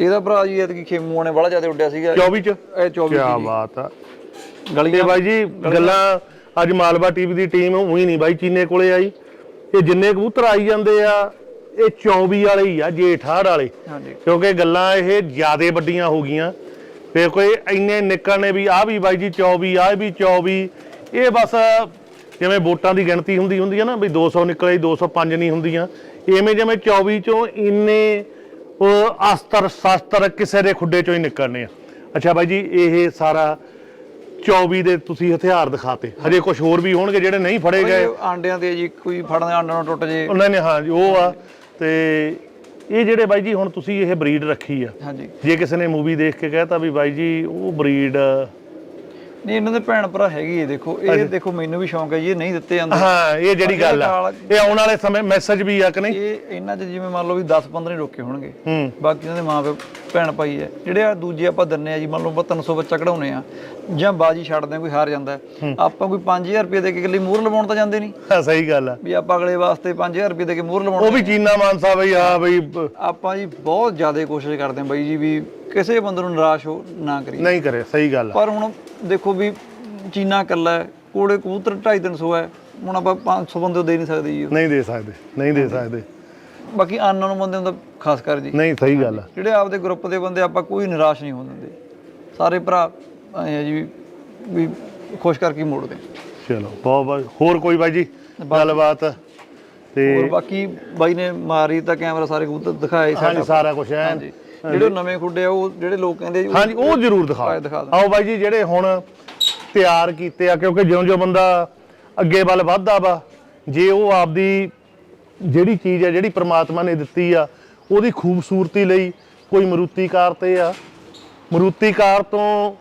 S2: ਇਹਦਾ ਭਰਾ ਜੀ ਐਤਕੀ ਖੇਮੂਆਂ ਨੇ ਬੜਾ ਜ਼ਿਆਦਾ ਉੱਡਿਆ ਸੀਗਾ।
S1: 24 ਚ?
S2: ਇਹ 24
S1: ਕੀ
S2: ਸੀ
S1: ਬਾਤ ਆ। ਤੇ
S2: ਗਲੀਆਂ
S1: ਬਾਈ ਜੀ ਗੱਲਾਂ ਅੱਜ ਮਾਲਵਾ ਟੀਵੀ ਦੀ ਟੀਮ ਉਹੀ ਨਹੀਂ ਬਾਈ ਚੀਨੇ ਕੋਲੇ ਆਈ। ਇਹ ਜਿੰਨੇ ਕਬੂਤਰ ਆਈ ਜਾਂਦੇ ਆ ਇਹ 24 ਵਾਲੇ ਹੀ ਆ ਜੇਠਾੜ ਵਾਲੇ।
S2: ਹਾਂਜੀ।
S1: ਕਿਉਂਕਿ ਗੱਲਾਂ ਇਹ ਜਿਆਦੇ ਵੱਡੀਆਂ ਹੋ ਗਈਆਂ। ਤੇ ਕੋਈ ਇੰਨੇ ਨਿਕਲਣੇ ਵੀ ਆ ਵੀ ਬਾਈ ਜੀ 24 ਆ ਵੀ 24 ਇਹ ਬਸ ਜਿਵੇਂ ਵੋਟਾਂ ਦੀ ਗਿਣਤੀ ਹੁੰਦੀ ਹੁੰਦੀ ਹੈ ਨਾ ਵੀ 200 ਨਿਕਲੇ 205 ਨਹੀਂ ਹੁੰਦੀਆਂ। ਐਵੇਂ ਜਿਵੇਂ 24 ਚੋਂ ਇੰਨੇ ਉਹ ਅਸਤਰ ਸ਼ਸਤਰ ਕਿਸੇ ਦੇ ਖੁੱਡੇ ਚੋਂ ਹੀ ਨਿਕਲਣੇ ਆ। ਅੱਛਾ ਬਾਈ ਜੀ ਇਹ ਸਾਰਾ 24 ਦੇ ਤੁਸੀਂ ਹਥਿਆਰ ਦਿਖਾਤੇ। ਹਜੇ ਕੁਝ ਹੋਰ ਵੀ ਹੋਣਗੇ ਜਿਹੜੇ ਨਹੀਂ ਫੜੇ ਗਏ।
S2: ਆਂਡਿਆਂ ਦੇ ਜੀ ਕੋਈ ਫੜਨ ਦੇ ਆਂਡਿਆਂ ਨੂੰ ਟੁੱਟ ਜੇ।
S1: ਉਹਨਾਂ ਨੇ ਹਾਂ ਜੀ ਉਹ ਆ ਤੇ ਇਹ ਜਿਹੜੇ ਬਾਈ ਜੀ ਹੁਣ ਤੁਸੀਂ ਇਹ ਬਰੀਡ ਰੱਖੀ ਆ
S2: ਹਾਂਜੀ।
S1: ਜੇ ਕਿਸੇ ਨੇ ਮੂਵੀ ਦੇਖ ਕੇ ਕਹਿਤਾ ਵੀ ਬਾਈ ਜੀ ਉਹ ਬਰੀਡ
S2: ਨਹੀਂ ਇਹਨਾਂ ਦੇ ਭੈਣ ਭਰਾ ਹੈਗੀ ਹੈ ਦੇਖੋ। ਇਹ ਦੇਖੋ ਮੈਨੂੰ ਵੀ ਸ਼ੌਂਕ ਹੈ ਜੀ ਇਹ ਨਹੀਂ ਦਿੱਤੇ ਜਾਂਦੇ।
S1: ਹਾਂ ਇਹ ਜਿਹੜੀ ਗੱਲ ਆ। ਇਹ ਆਉਣ ਵਾਲੇ ਸਮੇਂ ਮੈਸੇਜ ਵੀ ਆ ਕਿ ਨਹੀਂ?
S2: ਇਹ ਇਹਨਾਂ 'ਚ ਜਿਵੇਂ ਮੰਨ ਲਓ ਵੀ 10 15 ਹੀ ਰੋਕੇ ਹੋਣਗੇ। ਬਾਕੀ ਇਹਨਾਂ ਦੇ ਮਾਪੇ ਭੈਣ ਭਾਈ ਹੈ। ਜਿਹੜੇ ਆ ਦੂਜੇ ਆਪਾਂ ਦਿੰਨੇ ਆ ਜੀ ਮੰਨ ਲਓ ਆਪਾਂ 300 ਬੱਚਾ ਕਢਾਉਨੇ ਆ ਜਾਂ ਬਾਜੀ ਛੱਡਦੇ ਆ ਕੋਈ ਹਾਰ ਜਾਂਦਾ। ਆਪਾਂ ਕੋਈ 5000 ਰੁਪਏ ਦੇ ਕੇ ਇਕੱਲੀ ਮੂਹਰ ਲਵਾਉਣ ਤਾਂ ਜਾਂਦੇ ਨਹੀਂ।
S1: ਹਾਂ ਸਹੀ ਗੱਲ ਆ।
S2: ਵੀ ਆਪਾਂ ਅਗਲੇ ਵਾਸਤੇ 5000 ਰੁਪਏ ਦੇ ਕੇ ਮੂਹਰ ਲਵਾਉਣ
S1: ਉਹ ਵੀ ਚੀਨਾ ਮਾਨਸਾ ਬਈ ਹਾਂ ਬਈ
S2: ਆਪਾਂ ਜੀ ਬਹੁਤ ਜ਼ਿਆਦਾ ਕੋਸ਼ਿਸ਼ ਕਰਦੇ ਹਾਂ ਬਾਈ ਜੀ ਵੀ ਕਿਸੇ ਬੰਦੇ ਨੂੰ ਨਿਰਾਸ਼ ਹੋ ਨਾ ਕਰੀਏ।
S1: ਨਹੀਂ ਕਰੇ ਸਹੀ ਗੱਲ ਆ।
S2: ਪਰ ਹੁਣ ਦੇਖੋ ਵੀ ਚੀਨਾ ਕੱਲਾ ਹੈ ਕੋੜੇ ਕਬੂਤਰ 2.5 300 ਹੈ ਹੁਣ ਆਪਾਂ 500 ਬੰਦੇ ਨੂੰ ਦੇ ਨਹੀਂ ਸਕਦੇ ਜੀ
S1: ਨਹੀਂ ਦੇ ਸਕਦੇ ਨਹੀਂ ਦੇ ਸਕਦੇ।
S2: ਬਾਕੀ ਅਨਨੋਨ ਬੰਦੇ ਨੂੰ ਤਾਂ ਖਾਸ ਕਰ ਜੀ।
S1: ਨਹੀਂ ਸਹੀ ਗੱਲ ਆ।
S2: ਜਿਹੜੇ ਆਪਦੇ ਗਰੁੱਪ ਦੇ ਬੰਦੇ ਆਪਾਂ ਕੋਈ ਨਿਰਾਸ਼ ਨਹੀਂ ਹੋਣ ਦਿੰਦੇ। ਸਾਰੇ ਭਰਾ ਐਂ ਆ ਜੀ ਵੀ- ਵੀ ਖੁਸ਼ ਕਰਕੇ ਹੀ ਮੋੜਦੇ।
S1: ਚਲੋ ਬਹੁਤ ਬਹੁਤ ਹੋਰ ਕੋਈ ਬਾਈ ਜੀ? ਗੱਲਬਾਤ ਤੇ
S2: ਹੋਰ ਬਾਕੀ ਬਾਈ ਨੇ ਮਾਰੀ ਤਾਂ ਕੈਮਰਾ ਸਾਰੇ ਕਬੂਤਰ ਦਿਖਾਏ
S1: ਹਾਂਜੀ ਸਾਰਾ ਕੁਝ ਹੈ
S2: ਹਾਂਜੀ। ਜਿਹੜੇ ਨਵੇਂ ਖੁੱਡੇ ਆ ਉਹ ਜਿਹੜੇ ਲੋਕ ਕਹਿੰਦੇ
S1: ਹਾਂਜੀ ਉਹ ਜ਼ਰੂਰ ਦਿਖਾਓ। ਆਓ ਬਾਈ ਜੀ ਜਿਹੜੇ ਹੁਣ ਤਿਆਰ ਕੀਤੇ ਆ ਕਿਉਂਕਿ ਜਿਉਂ-ਜਿਉਂ ਬੰਦਾ ਅੱਗੇ ਵੱਲ ਵੱਧਦਾ ਵਾ ਜੇ ਉਹ ਆਪਦੀ ਜਿਹੜੀ ਚੀਜ਼ ਹੈ ਜਿਹੜੀ ਪ੍ਰਮਾਤਮਾ ਨੇ ਦਿੱਤੀ ਆ ਉਹਦੀ ਖੂਬਸੂਰਤੀ ਲਈ ਕੋਈ ਮਰੂਤੀਕਾਰ ਤੇ ਆ। ਮਰੂਤੀਕਾਰ ਤੋਂ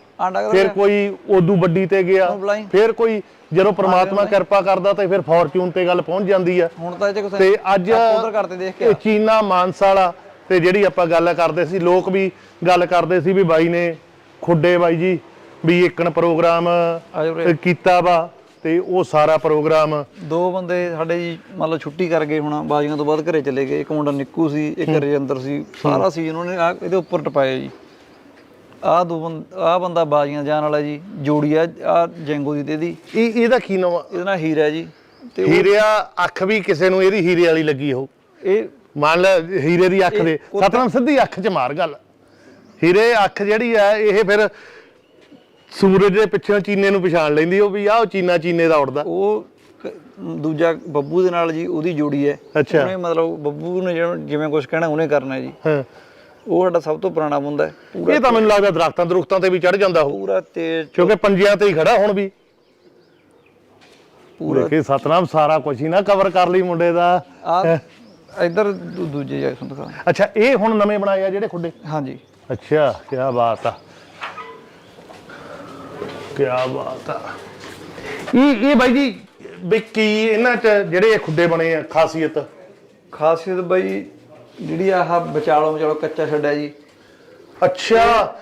S1: ਫਿਰ ਕੋਈ ਉਦੋਂ ਵੱਡੀ ਤੇ ਗਿਆ। ਫਿਰ ਕੋਈ ਜਦੋਂ ਪ੍ਰਮਾਤਮਾ ਕਿਰਪਾ ਕਰਦਾ ਤੇ ਫਿਰ ਫੋਰਚੂਨ ਤੇ ਗੱਲ ਪਹੁੰਚ ਜਾਂਦੀ ਆ।
S2: ਹੁਣ ਤਾਂ ਇਹ
S1: ਅੱਜ
S2: ਉਧਰ ਕਰਦੇ ਦੇਖ ਕੇ
S1: ਇਹ ਚੀਨਾ ਮਾਨਸਾ ਵਾਲਾ ਤੇ ਜਿਹੜੀ ਆਪਾਂ ਗੱਲ ਕਰਦੇ ਸੀ ਲੋਕ ਵੀ ਗੱਲ ਕਰਦੇ ਸੀ ਵੀ ਬਾਈ ਨੇ ਖੁੱਡੇ ਬਾਈ ਜੀ ਵੀ ਇੱਕਣ ਪ੍ਰੋਗਰਾਮ। ਕੀਤਾ ਵਾ ਤੇ ਉਹ ਸਾਰਾ ਪ੍ਰੋਗਰਾਮ।
S2: ਦੋ ਬੰਦੇ ਸਾਡੇ ਜੀ ਮੰਨ ਲਓ ਛੁੱਟੀ ਕਰ ਗਏ ਹੁਣ ਬਾਜੀਆਂ ਤੋਂ ਬਾਅਦ ਘਰੇ ਚਲੇ ਗਏ। ਇੱਕ ਮੁੰਡਾ ਨਿੱਕੂ ਸੀ ਇੱਕ ਰਜਿੰਦਰ ਸੀ। ਸਾਰਾ ਸੀ ਉਹਨਾਂ ਨੇ ਆਹ ਇਹਦੇ ਉੱਪਰ ਟਪਾਇਆ ਜੀ। ਆਹ ਦੋ ਬੰਦ ਆਹ ਬੰਦਾ ਬਾਜੀਆਂ ਜਾਣ ਵਾਲਾ ਜੀ ਜੋੜੀ ਆ ਆ ਜੈਂਗੋ ਦੀ ਤੇ ਇਹਦੀ।
S1: ਇਹ ਇਹਦਾ ਕੀ ਨਾਮ ਆ?
S2: ਇਹਦਾ ਨਾਂ ਹੀਰਾ ਜੀ। ਤੇ
S1: ਹੀਰਿਆ ਅੱਖ ਵੀ ਕਿਸੇ ਨੂੰ ਇਹਦੀ ਹੀਰੇ ਵਾਲੀ ਲੱਗੀ ਹੋ।
S2: ਇਹ
S1: ਮੰਨ ਲੈ ਹੀਰੇ ਦੀ ਅੱਖ ਦੇ। ਸਤਨਾਮ ਸਿੱਧੀ ਅੱਖ 'ਚ ਮਾਰ ਗੱਲ। ਹੀਰੇ ਅੱਖ ਜਿਹੜੀ ਆ ਇਹ ਫਿਰ ਸੂਰਜ ਦੇ ਪਿੱਛੇ ਚੀਨੇ ਨੂੰ ਪਛਾਣ ਲੈਂਦੀ ਉਹ ਵੀ ਆਹ ਉਹ ਚੀਨਾ ਚੀਨੇ ਦਾ ਉੜਦਾ।
S2: ਉਹ ਕ- ਦੂਜਾ ਬੱਬੂ ਦੇ ਨਾਲ ਜੀ ਉਹਦੀ ਜੋੜੀ ਹੈ। ਉਹਨੇ ਮਤਲਬ ਬੱਬੂ ਨੇ ਜਿਵੇਂ ਕੁਝ ਕਹਿਣਾ ਉਹਨੇ ਕਰਨਾ ਹੈ ਜੀ।
S1: ਹਾਂ।
S2: ਉਹ ਸਾਡਾ ਸਭ ਤੋਂ ਪੁਰਾਣਾ ਬੰਦਾ ਹੈ।
S1: ਇਹ ਤਾਂ ਮੈਨੂੰ ਲੱਗਦਾ ਦਰਖਤਾਂ ਦਰੁਖਤਾਂ ਤੇ ਵੀ ਚੜ ਜਾਂਦਾ ਉਹ
S2: ਪੂਰਾ ਤੇਜ਼
S1: ਕਿਉਂਕਿ ਪੰਜਿਆਂ ਤੇ ਹੀ ਖੜਾ ਹੁਣ ਵੀ।
S2: ਪੂਰਾ
S1: ਦੇਖੇ ਸਤਨਾਮ ਸਾਰਾ ਕੁਝ ਹੀ ਨਾ ਕਵਰ ਕਰ ਲਈ ਮੁੰਡੇ ਦਾ।
S2: ਆ ਇੱਧਰ ਦੂ- ਦੂਜੇ ਜਾ ਕੇ ਦਿਖਾ
S1: ਅੱਛਾ ਇਹ ਹੁਣ ਨਵੇਂ ਬਣਾਏ ਆ ਜਿਹੜੇ ਖੁੱਡੇ?
S2: ਹਾਂਜੀ।
S1: ਅੱਛਾ ਕੀ ਬਾਤ ਆ। ਕੀ ਬਾਤ ਆ। ਇਹ ਇਹ ਬਾਈ ਜੀ ਵੀ ਕੀ ਇਹਨਾਂ ਚ ਜਿਹੜੇ ਇਹ ਖੁੱਡੇ ਬਣੇ ਆ ਖਾਸੀਅਤ?
S2: ਖਾਸੀਅਤ ਬਈ ਜਿਹੜੀ ਆਹ ਵਿਚਾਲੋ ਵਿਚਾਲੋ ਕੱਚਾ ਛੱਡਿਆ ਜੀ।
S1: ਅੱਛਾ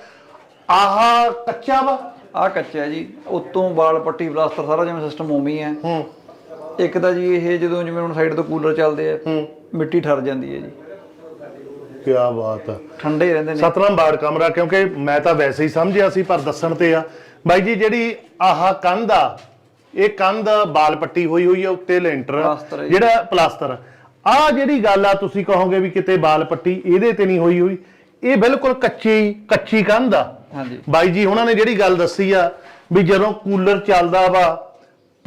S1: ਆਹ ਕੱਚਾ ਵਾ?
S2: ਆਹ ਕੱਚਾ ਜੀ ਉਤੋਂ ਬਾਲ ਪੱਟੀ ਪਲਾਸਟਰ ਸਾਰਾ ਜਿਵੇਂ ਸਿਸਟਮ ਉਵੇਂ ਹੀ ਹੈ।
S1: ਹੂੰ।
S2: ਇੱਕ ਤਾਂ ਜੀ ਇਹ ਜਦੋਂ ਜਿਵੇਂ ਹੁਣ ਸਾਈਡ ਤੋਂ ਕੂਲਰ ਚੱਲਦੇ ਆ
S1: ਹੂੰ।
S2: ਮਿੱਟੀ ਠਰ ਜਾਂਦੀ ਹੈ ਜੀ।
S1: ਕੀ ਬਾਤ ਆ।
S2: ਠੰਡੇ ਰਹਿੰਦੇ ਨੇ।
S1: ਸਤਨਾਮ ਬਾੜ ਕਮਰਾ ਕਿਉਂਕਿ ਮੈਂ ਤਾਂ ਵੈਸੇ ਹੀ ਸਮਝਿਆ ਸੀ ਪਰ ਦੱਸਣ ਤੇ ਆ। ਬਾਈ ਜੀ ਜਿਹੜੀ ਆਹ ਕੰਧ ਆ ਇਹ ਕੰਧ ਬਾਲ ਪੱਟੀ ਹੋਈ ਹੋਈ ਆ ਉੱਤੇ ਲੈਂਟਰ। ਜਿਹੜਾ ਪਲਾਸਟਰ ਆ ਜਿਹੜੀ ਗੱਲ ਆ ਤੁਸੀਂ ਕਹੋਗੇ ਵੀ ਕਿਤੇ ਬਾਲ ਪੱਟੀ ਇਹਦੇ ਤੇ ਨਹੀਂ ਹੋਈ ਹੋਈ। ਇਹ ਬਿਲਕੁਲ ਕੱਚੀ ਕੱਚੀ ਕੰਧ ਆ।
S2: ਹਾਂਜੀ।
S1: ਬਾਈ ਜੀ ਉਹਨਾਂ ਨੇ ਜਿਹੜੀ ਗੱਲ ਦੱਸੀ ਆ ਵੀ ਜਦੋਂ ਕੂਲਰ ਚੱਲਦਾ ਵਾ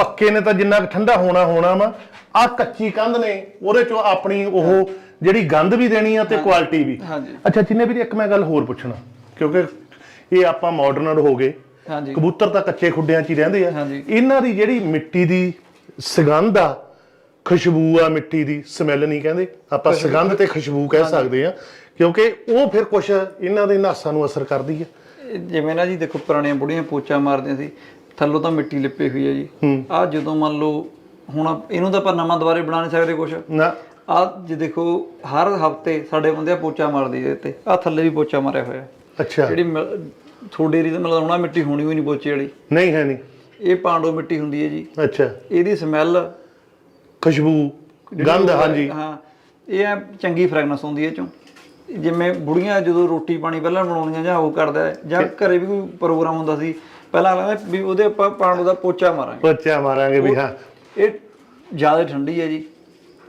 S1: ਪੱਕੇ ਨੇ ਤਾਂ ਜਿੰਨਾ ਠੰਡਾ ਹੋਣਾ ਹੋਣਾ ਵਾ। ਆ ਕੱਚੀ ਕੰਧ ਨੇ ਉਹਦੇ ਚੋਂ ਆਪਣੀ ਉਹ ਜਿਹੜੀ ਗੰਧ ਵੀ ਦੇਣੀ ਆ ਤੇ ਕੁਆਲਿਟੀ ਵੀ।
S2: ਹਾਂਜੀ।
S1: ਅੱਛਾ ਜਿੰਨੇ ਵੀ ਇੱਕ ਮੈਂ ਗੱਲ ਹੋਰ ਪੁੱਛਣਾ। ਕਿਉਂਕਿ ਇਹ ਆਪਾਂ ਮਾਡਰਨ ਹੋ ਗਏ।
S2: ਹਾਂਜੀ।
S1: ਕਬੂਤਰ ਤਾਂ ਕੱਚੇ ਖੁੱਡਿਆਂ 'ਚ ਹੀ ਰਹਿੰਦੇ ਆ।
S2: ਹਾਂਜੀ।
S1: ਇਹਨਾਂ ਦੀ ਜਿਹੜੀ ਮਿੱਟੀ ਦੀ ਸੁਗੰਧ ਆ ਖੁਸ਼ਬੂ ਆ ਮਿੱਟੀ ਦੀ ਸਮੈਲ ਨਹੀਂ ਕਹਿੰਦੇ। ਆਪਾਂ ਸੁਗੰਧ ਤੇ ਖੁਸ਼ਬੂ ਕਹਿ ਸਕਦੇ ਆ। ਕਿਉਂਕਿ ਉਹ ਫਿਰ ਕੁਝ ਇਹਨਾਂ ਦੇ ਨਾਸਾਂ ਨੂੰ ਅਸਰ ਕਰਦੀ ਆ।
S2: ਇਹ ਜਿਵੇਂ ਨਾ ਜੀ ਦੇਖੋ ਪੁਰਾਣੀਆਂ ਬੁੜੀਆਂ ਪੋਚਾ ਮਾਰਦੀਆਂ ਸੀ। ਥੱਲੋਂ ਤਾਂ ਮਿੱਟੀ ਲਿਪੇ ਹੋਈ ਹੈ ਜੀ। ਆ ਜਦੋਂ ਮੰਨ ਲਓ ਹੁਣ ਇਹਨੂੰ ਤਾਂ ਆਪਾਂ ਨਵਾਂ ਦੁਬਾਰੇ ਬਣਾ ਨਹੀਂ ਸਕਦੇ ਕੁਝ
S1: ਨਾ।
S2: ਆ ਜੇ ਦੇਖੋ ਹਰ ਹਫ਼ਤੇ ਸਾਡੇ ਬੰਦੇ ਆ ਪੋਚਾ ਮਾਰਦੇ ਇਹਦੇ ਤੇ ਆ ਥੱਲੇ ਵੀ ਪੋਚਾ ਮਾਰਿਆ ਹੋਇਆ।
S1: ਅੱਛਾ।
S2: ਜਿਹੜੀ ਥੋੜੀ ਏਰੀ ਤੇ ਮਤਲਬ ਹੁਣਾ ਮਿੱਟੀ ਹੋਣੀ ਹੋਈ ਨਹੀਂ ਪੋਚੇ ਵਾਲੀ।
S1: ਨਹੀਂ ਹੈ ਨਹੀਂ।
S2: ਇਹ ਪਾਂਡੋ ਮਿੱਟੀ ਹੁੰਦੀ ਹੈ ਜੀ।
S1: ਅੱਛਾ।
S2: ਇਹਦੀ ਸਮੈਲ
S1: ਖੁਸ਼ਬੂ ਗੰਧ ਹਾਂਜੀ।
S2: ਹਾਂ। ਇਹ ਐ ਚੰਗੀ ਫ੍ਰੈਗਨੈਂਸ ਹੁੰਦੀ ਹੈ ਚੋਂ। ਜਿਵੇਂ ਬੁੜੀਆਂ ਜਦੋਂ ਰੋਟੀ ਪਾਣੀ ਪਹਿਲਾਂ ਬਣਾਉਣੀਆਂ ਜਾਂ ਉਹ ਕਰਦਾ ਜਾਂ ਘਰੇ ਵੀ ਕੋਈ ਪ੍ਰੋਗਰਾਮ ਹੁੰਦਾ ਸੀ ਪਹਿਲਾਂ ਲੱਗਦਾ ਵੀ ਉਹਦੇ ਆਪਾਂ ਪਾਂਡੋ ਦਾ ਪੋਚਾ ਮਾਰਾਂਗੇ।
S1: ਬੱਚਾ ਮਾਰਾਂਗੇ ਵੀ ਹਾਂ।
S2: ਇਹ ਜ਼ਿਆਦਾ ਠੰਡੀ ਹੈ ਜੀ।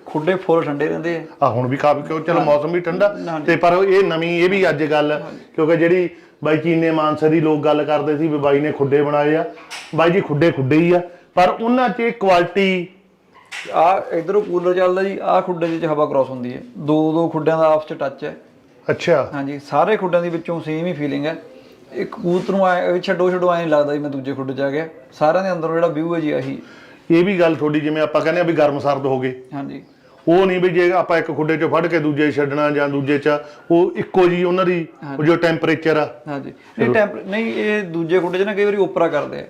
S2: ਖੁੱਡੇ ਫੁੱਲ ਠੰਡੇ ਰਹਿੰਦੇ ਆ।
S1: ਆ ਹੁਣ ਵੀ ਕਾਫੀ ਕਿਉਂ ਚਲੋ ਮੌਸਮ ਵੀ ਠੰਡਾ। ਤੇ ਪਰ ਇਹ ਨਵੀਂ ਇਹ ਵੀ ਅੱਜ ਗੱਲ। ਕਿਉਂਕਿ ਜਿਹੜੀ ਬਾਈ ਚੀਨੇ ਮਾਨਸਾ ਦੀ ਲੋਕ ਗੱਲ ਕਰਦੇ ਸੀ ਵੀ ਬਾਈ ਨੇ ਖੁੱਡੇ ਬਣਾਏ ਆ। ਬਾਈ ਜੀ ਖੁੱਡੇ ਖੁੱਡੇ ਹੀ ਆ। ਪਰ ਉਹਨਾਂ 'ਚ ਕੁਆਲਿਟੀ
S2: ਆ ਇਧਰੋਂ ਕੂਲਰ ਚੱਲਦਾ ਜੀ ਆ ਖੁੱਡੇ ਦੇ ਵਿੱਚ ਹਵਾ ਕ੍ਰਾਸ ਹੁੰਦੀ ਹੈ। ਦੋ ਦੋ ਖੁੱਡਿਆਂ ਦਾ ਆਪਸ ਚ ਟੱਚ ਹੈ।
S1: ਅੱਛਾ।
S2: ਹਾਂਜੀ ਸਾਰੇ ਖੁੱਡਿਆਂ ਦੇ ਵਿੱਚੋਂ ਸੇਮ ਹੀ ਫੀਲਿੰਗ ਹੈ। ਇੱਕ ਕਬੂਤਰ ਨੂੰ ਆਏ ਛੱਡੋ ਛੱਡੋ ਐ ਨਹੀਂ ਲੱਗਦਾ ਵੀ ਮੈਂ ਦੂਜੇ ਖੁੱਡੇ 'ਚ ਆ ਗਿਆ। ਸਾਰਿਆਂ ਦੇ ਅੰਦਰੋਂ ਜਿਹੜਾ ਵਿਊ ਹੈ ਜੀ ਆਹੀ।
S1: ਇਹ ਵੀ ਗੱਲ ਥੋੜੀ ਜਿਵੇਂ ਆਪਾਂ ਕਹਿੰਦੇ ਆ ਵੀ ਗਰਮ ਸਰਦ ਹੋ ਗਏ।
S2: ਹਾਂਜੀ।
S1: ਉਹ ਨਹੀਂ ਵੀ ਜੇ ਆਪਾਂ ਇੱਕ ਖੁੱਡੇ 'ਚੋਂ ਫੜ ਕੇ ਦੂਜੇ 'ਚ ਛੱਡਣਾ ਜਾਂ ਦੂਜੇ 'ਚ ਉਹ ਇੱਕੋ ਜੀ ਉਹਨਾਂ ਦੀ ਉਹ ਜੋ ਟੈਂਪਰੇਚਰ ਆ।
S2: ਹਾਂਜੀ। ਨਹੀਂ ਟੈਂਪ ਨਹੀਂ ਇਹ ਦੂਜੇ ਖੁੱਡੇ 'ਚ ਨਾ ਕਈ ਵਾਰੀ ਉੱਪਰਾ ਕਰਦੇ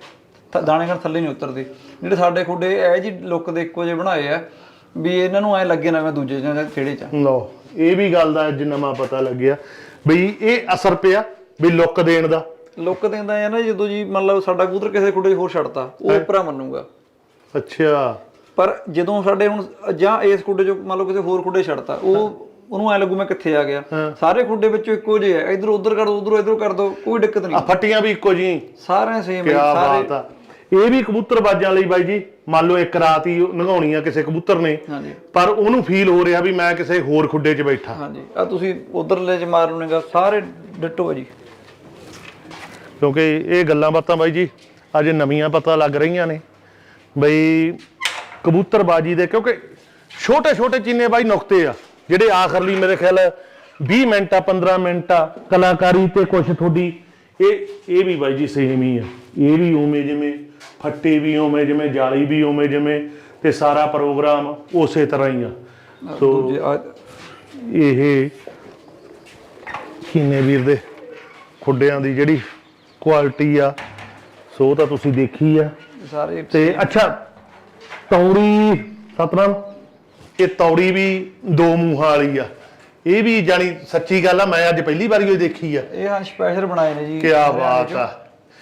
S2: ਆ। ਦਾਣੇ ਘਣ ਥੱਲੇ ਨਹੀਂ ਉਤਰਦੇ। ਜਿਹੜੇ ਸਾਡੇ ਖੁੱਡੇ ਐ ਜੀ ਲੁੱਕ ਦੇ ਇੱਕੋ ਜਿਹੇ ਬਣਾਏ ਆ ਵੀ ਇਹਨਾਂ ਨੂੰ ਐ ਲੱਗੇ ਨਾ ਮੈਂ ਦੂਜੇ ਜਾਂ ਕਿਹੜੇ 'ਚ।
S1: ਲਓ ਇਹ ਵੀ ਗੱਲ ਦਾ ਅੱਜ ਨਵਾਂ ਪਤਾ ਲੱਗਿਆ। ਬਈ ਇਹ ਅਸਰ ਪਿਆ। ਵੀ ਲੁੱਕ ਦੇਣ ਦਾ।
S2: ਲੁੱਕ ਦਿੰਦਾ ਆ ਨਾ ਜਦੋਂ ਜੀ ਮੰਨ ਲਓ ਸਾਡਾ ਕਬੂਤਰ ਕਿਸੇ ਖੁੱਡੇ ਹੋਰ ਛੱਡਤਾ ਉਹ ਉੱਪਰਾ ਮੰਨੂਗਾ।
S1: ਅੱਛਾ।
S2: ਪਰ ਜਦੋਂ ਸਾਡੇ ਹੁਣ ਜਾਂ ਇਸ ਖੁੱਡੇ 'ਚ ਮੰਨ ਲਓ ਕਿਸੇ ਹੋਰ ਖੁੱਡੇ ਛੱਡਤਾ ਉਹ ਉਹਨੂੰ ਐ ਲੱਗੂ ਮੈਂ ਕਿੱਥੇ ਆ ਗਿਆ। ਸਾਰੇ ਖੁੱਡੇ ਵਿੱਚੋਂ ਇੱਕੋ ਜਿਹੇ ਆ ਇਧਰ ਉਧਰ ਕਰ ਦੋ ਉਧਰ ਇਧਰ ਕਰ ਦੋ ਕੋਈ ਦਿੱਕਤ
S1: ਆ
S2: ਨਹੀਂ
S1: ਫੱਟੀਆਂ ਵੀ ਇੱਕੋ ਜੀ
S2: ਸਾਰੇ ਸੇਮ ਸਾਰੇ।
S1: ਬਾਤ ਆ। ਇਹ ਵੀ ਕਬੂਤਰਬਾਜ਼ਾਂ ਲਈ ਬਾਈ ਜੀ ਮੰਨ ਲਓ ਇੱਕ ਰਾਤ ਹੀ ਨਗਾਉਣੀ ਆ ਕਿਸੇ ਕਬੂਤਰ ਨੇ
S2: ਹਾਂਜੀ।
S1: ਪਰ ਉਹਨੂੰ ਫੀਲ ਹੋ ਰਿਹਾ ਵੀ ਮੈਂ ਕਿਸੇ ਹੋਰ ਖੁੱਡੇ 'ਚ ਬੈਠਾ।
S2: ਹਾਂਜੀ। ਆ ਤੁਸੀਂ ਉਧਰਲੇ 'ਚ ਮਾਰਨੇਗਾ ਸਾਰੇ ਡਿੱਟੋ ਆ ਜੀ।
S1: ਕਿਉਂਕਿ ਇਹ ਗੱਲਾਂ ਬਾਤਾਂ ਬਾਈ ਜੀ ਅੱਜ ਨਵੀਆਂ ਪਤਾ ਲੱਗ ਰਹੀਆਂ ਨੇ। ਬਈ ਕਬੂਤਰਬਾਜੀ ਦੇ ਕਿਉਂਕਿ ਛੋਟੇ ਛੋਟੇ ਚੀਨੇ ਬਾਈ ਨੁਕਤੇ ਆ ਜਿਹੜੇ ਆਖਰਲੀ ਮੇਰੇ ਖਿਆਲ 20 ਮਿੰਟ ਆ 15 ਮਿੰਟ ਆ ਕਲਾਕਾਰੀ ਤੇ ਕੁਝ ਤੁਹਾਡੀ ਇਹ ਇਹ ਵੀ ਬਾਈ ਜੀ ਸੇਮ ਹੀ ਆ। ਇਹ ਵੀ ਉਵੇਂ ਜਿਵੇਂ ਫੱਟੇ ਵੀ ਉਵੇਂ ਜਿਵੇਂ ਜਾਲੀ ਵੀ ਉਵੇਂ ਜਿਵੇਂ ਤੇ ਸਾਰਾ ਪ੍ਰੋਗਰਾਮ ਉਸੇ ਤਰ੍ਹਾਂ ਹੀ ਆ। ਸੋ ਇਹ ਕਿੰਨੇ ਵੀਰ ਦੇ ਖੁੱਡਿਆਂ ਦੀ ਜਿਹੜੀ ਕੁਆਲਿਟੀ ਆ ਸੋ ਉਹ ਤਾਂ ਤੁਸੀਂ ਦੇਖੀ ਆ।
S2: ਸਾਰੇ
S1: ਤੇ ਅੱਛਾ ਤੌੜੀ ਸਤਨਾਮ ਇਹ ਤੌੜੀ ਵੀ ਦੋ ਮੂੰਹਾਂ ਵਾਲੀ ਆ। ਇਹ ਵੀ ਜਾਣੀ ਸੱਚੀ ਗੱਲ ਆ ਮੈਂ ਅੱਜ ਪਹਿਲੀ ਵਾਰੀ ਉਹ ਦੇਖੀ ਆ।
S2: ਇਹ ਹਾਂ ਸਪੈਸ਼ਲ ਬਣਾਏ ਨੇ ਜੀ।
S1: ਕੀ ਬਾਤ ਆ।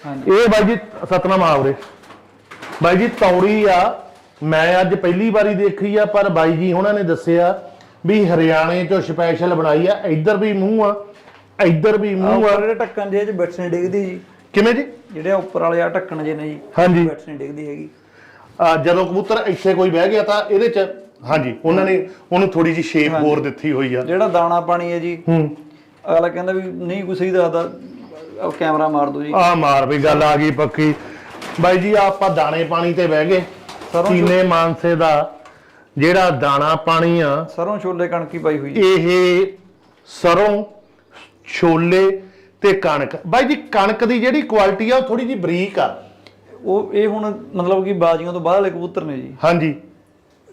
S1: ਇਹ ਬਾਈ ਜੀ ਸਤਨਾਮ ਆਵਰੇ ਬਾਈ ਜੀ ਤੌੜੀ ਆ ਮੈਂ ਅੱਜ ਪਹਿਲੀ ਵਾਰੀ ਦੇਖੀ ਆ ਪਰ ਬਾਈ ਜੀ ਉਹਨਾਂ ਨੇ ਦੱਸਿਆ ਵੀ ਹਰਿਆਣੇ ਚੋਂ ਸਪੈਸ਼ਲ ਬਣਾਈ ਆ। ਇੱਧਰ ਵੀ ਮੂੰਹ ਆ ਇੱਧਰ ਵੀ ਮੂੰਹ ਆ।
S2: ਢੱਕਣ ਜੇ ਚ ਡਿੱਗਦੀ ਜੀ।
S1: ਕਿਵੇਂ ਜੀ?
S2: ਜਿਹੜੇ ਉੱਪਰ ਵਾਲੇ ਆ ਢੱਕਣ ਜੇ ਨੇ ਜੀ
S1: ਹਾਂਜੀ।
S2: ਬੈਠਸ ਨਹੀਂ ਡਿੱਗਦੀ ਹੈਗੀ।
S1: ਆ, ਜਦੋਂ ਕਬੂਤਰ ਇੱਥੇ ਕੋਈ ਬਹਿ ਗਿਆ ਤਾਂ ਇਹਦੇ ਚ ਹਾਂਜੀ ਉਹਨਾਂ ਨੇ ਉਹਨੂੰ ਥੋੜੀ ਜਿਹੀ ਸ਼ੇਪ ਹੋਰ ਦਿੱਤੀ ਹੋਈ ਆ।
S2: ਜਿਹੜਾ ਦਾਣਾ ਪਾਣੀ ਹੈ ਜੀ
S1: ਹੂੰ।
S2: ਅਗਲਾ ਕਹਿੰਦਾ ਵੀ ਨਹੀਂ ਕੋਈ ਸਹੀ ਦੱਸਦਾ ਆਹ ਕੈਮਰਾ ਮਾਰ ਦੋ ਜੀ।
S1: ਆ ਮਾਰ ਵੀ ਗੱਲ ਆ ਗਈ ਪੱਕੀ। ਬਾਈ ਜੀ ਆਹ ਆਪਾਂ ਦਾਣੇ ਪਾਣੀ ਤੇ ਬਹਿ ਗਏ।
S2: ਸਰੋਂ
S1: ਚੀਨੇ ਮਾਨਸੇ ਦਾ ਜਿਹੜਾ ਦਾਣਾ ਪਾਣੀ ਆ
S2: ਸਰੋਂ ਛੋਲੇ ਕਣਕੀ ਪਾਈ ਹੋਈ
S1: ਇਹ ਸਰੋਂ ਛੋਲੇ ਤੇ ਕਣਕ। ਬਾਈ ਜੀ ਕਣਕ ਦੀ ਜਿਹੜੀ ਕੁਆਲਿਟੀ ਆ ਉਹ ਥੋੜੀ ਜਿਹੀ ਬਰੀਕ ਆ।
S2: ਉਹ ਇਹ ਹੁਣ ਮਤਲਬ ਕਿ ਬਾਜੀਆਂ ਤੋਂ ਬਾਅਦ ਵਾਲੇ ਕਬੂਤਰ ਨੇ ਜੀ।
S1: ਹਾਂਜੀ।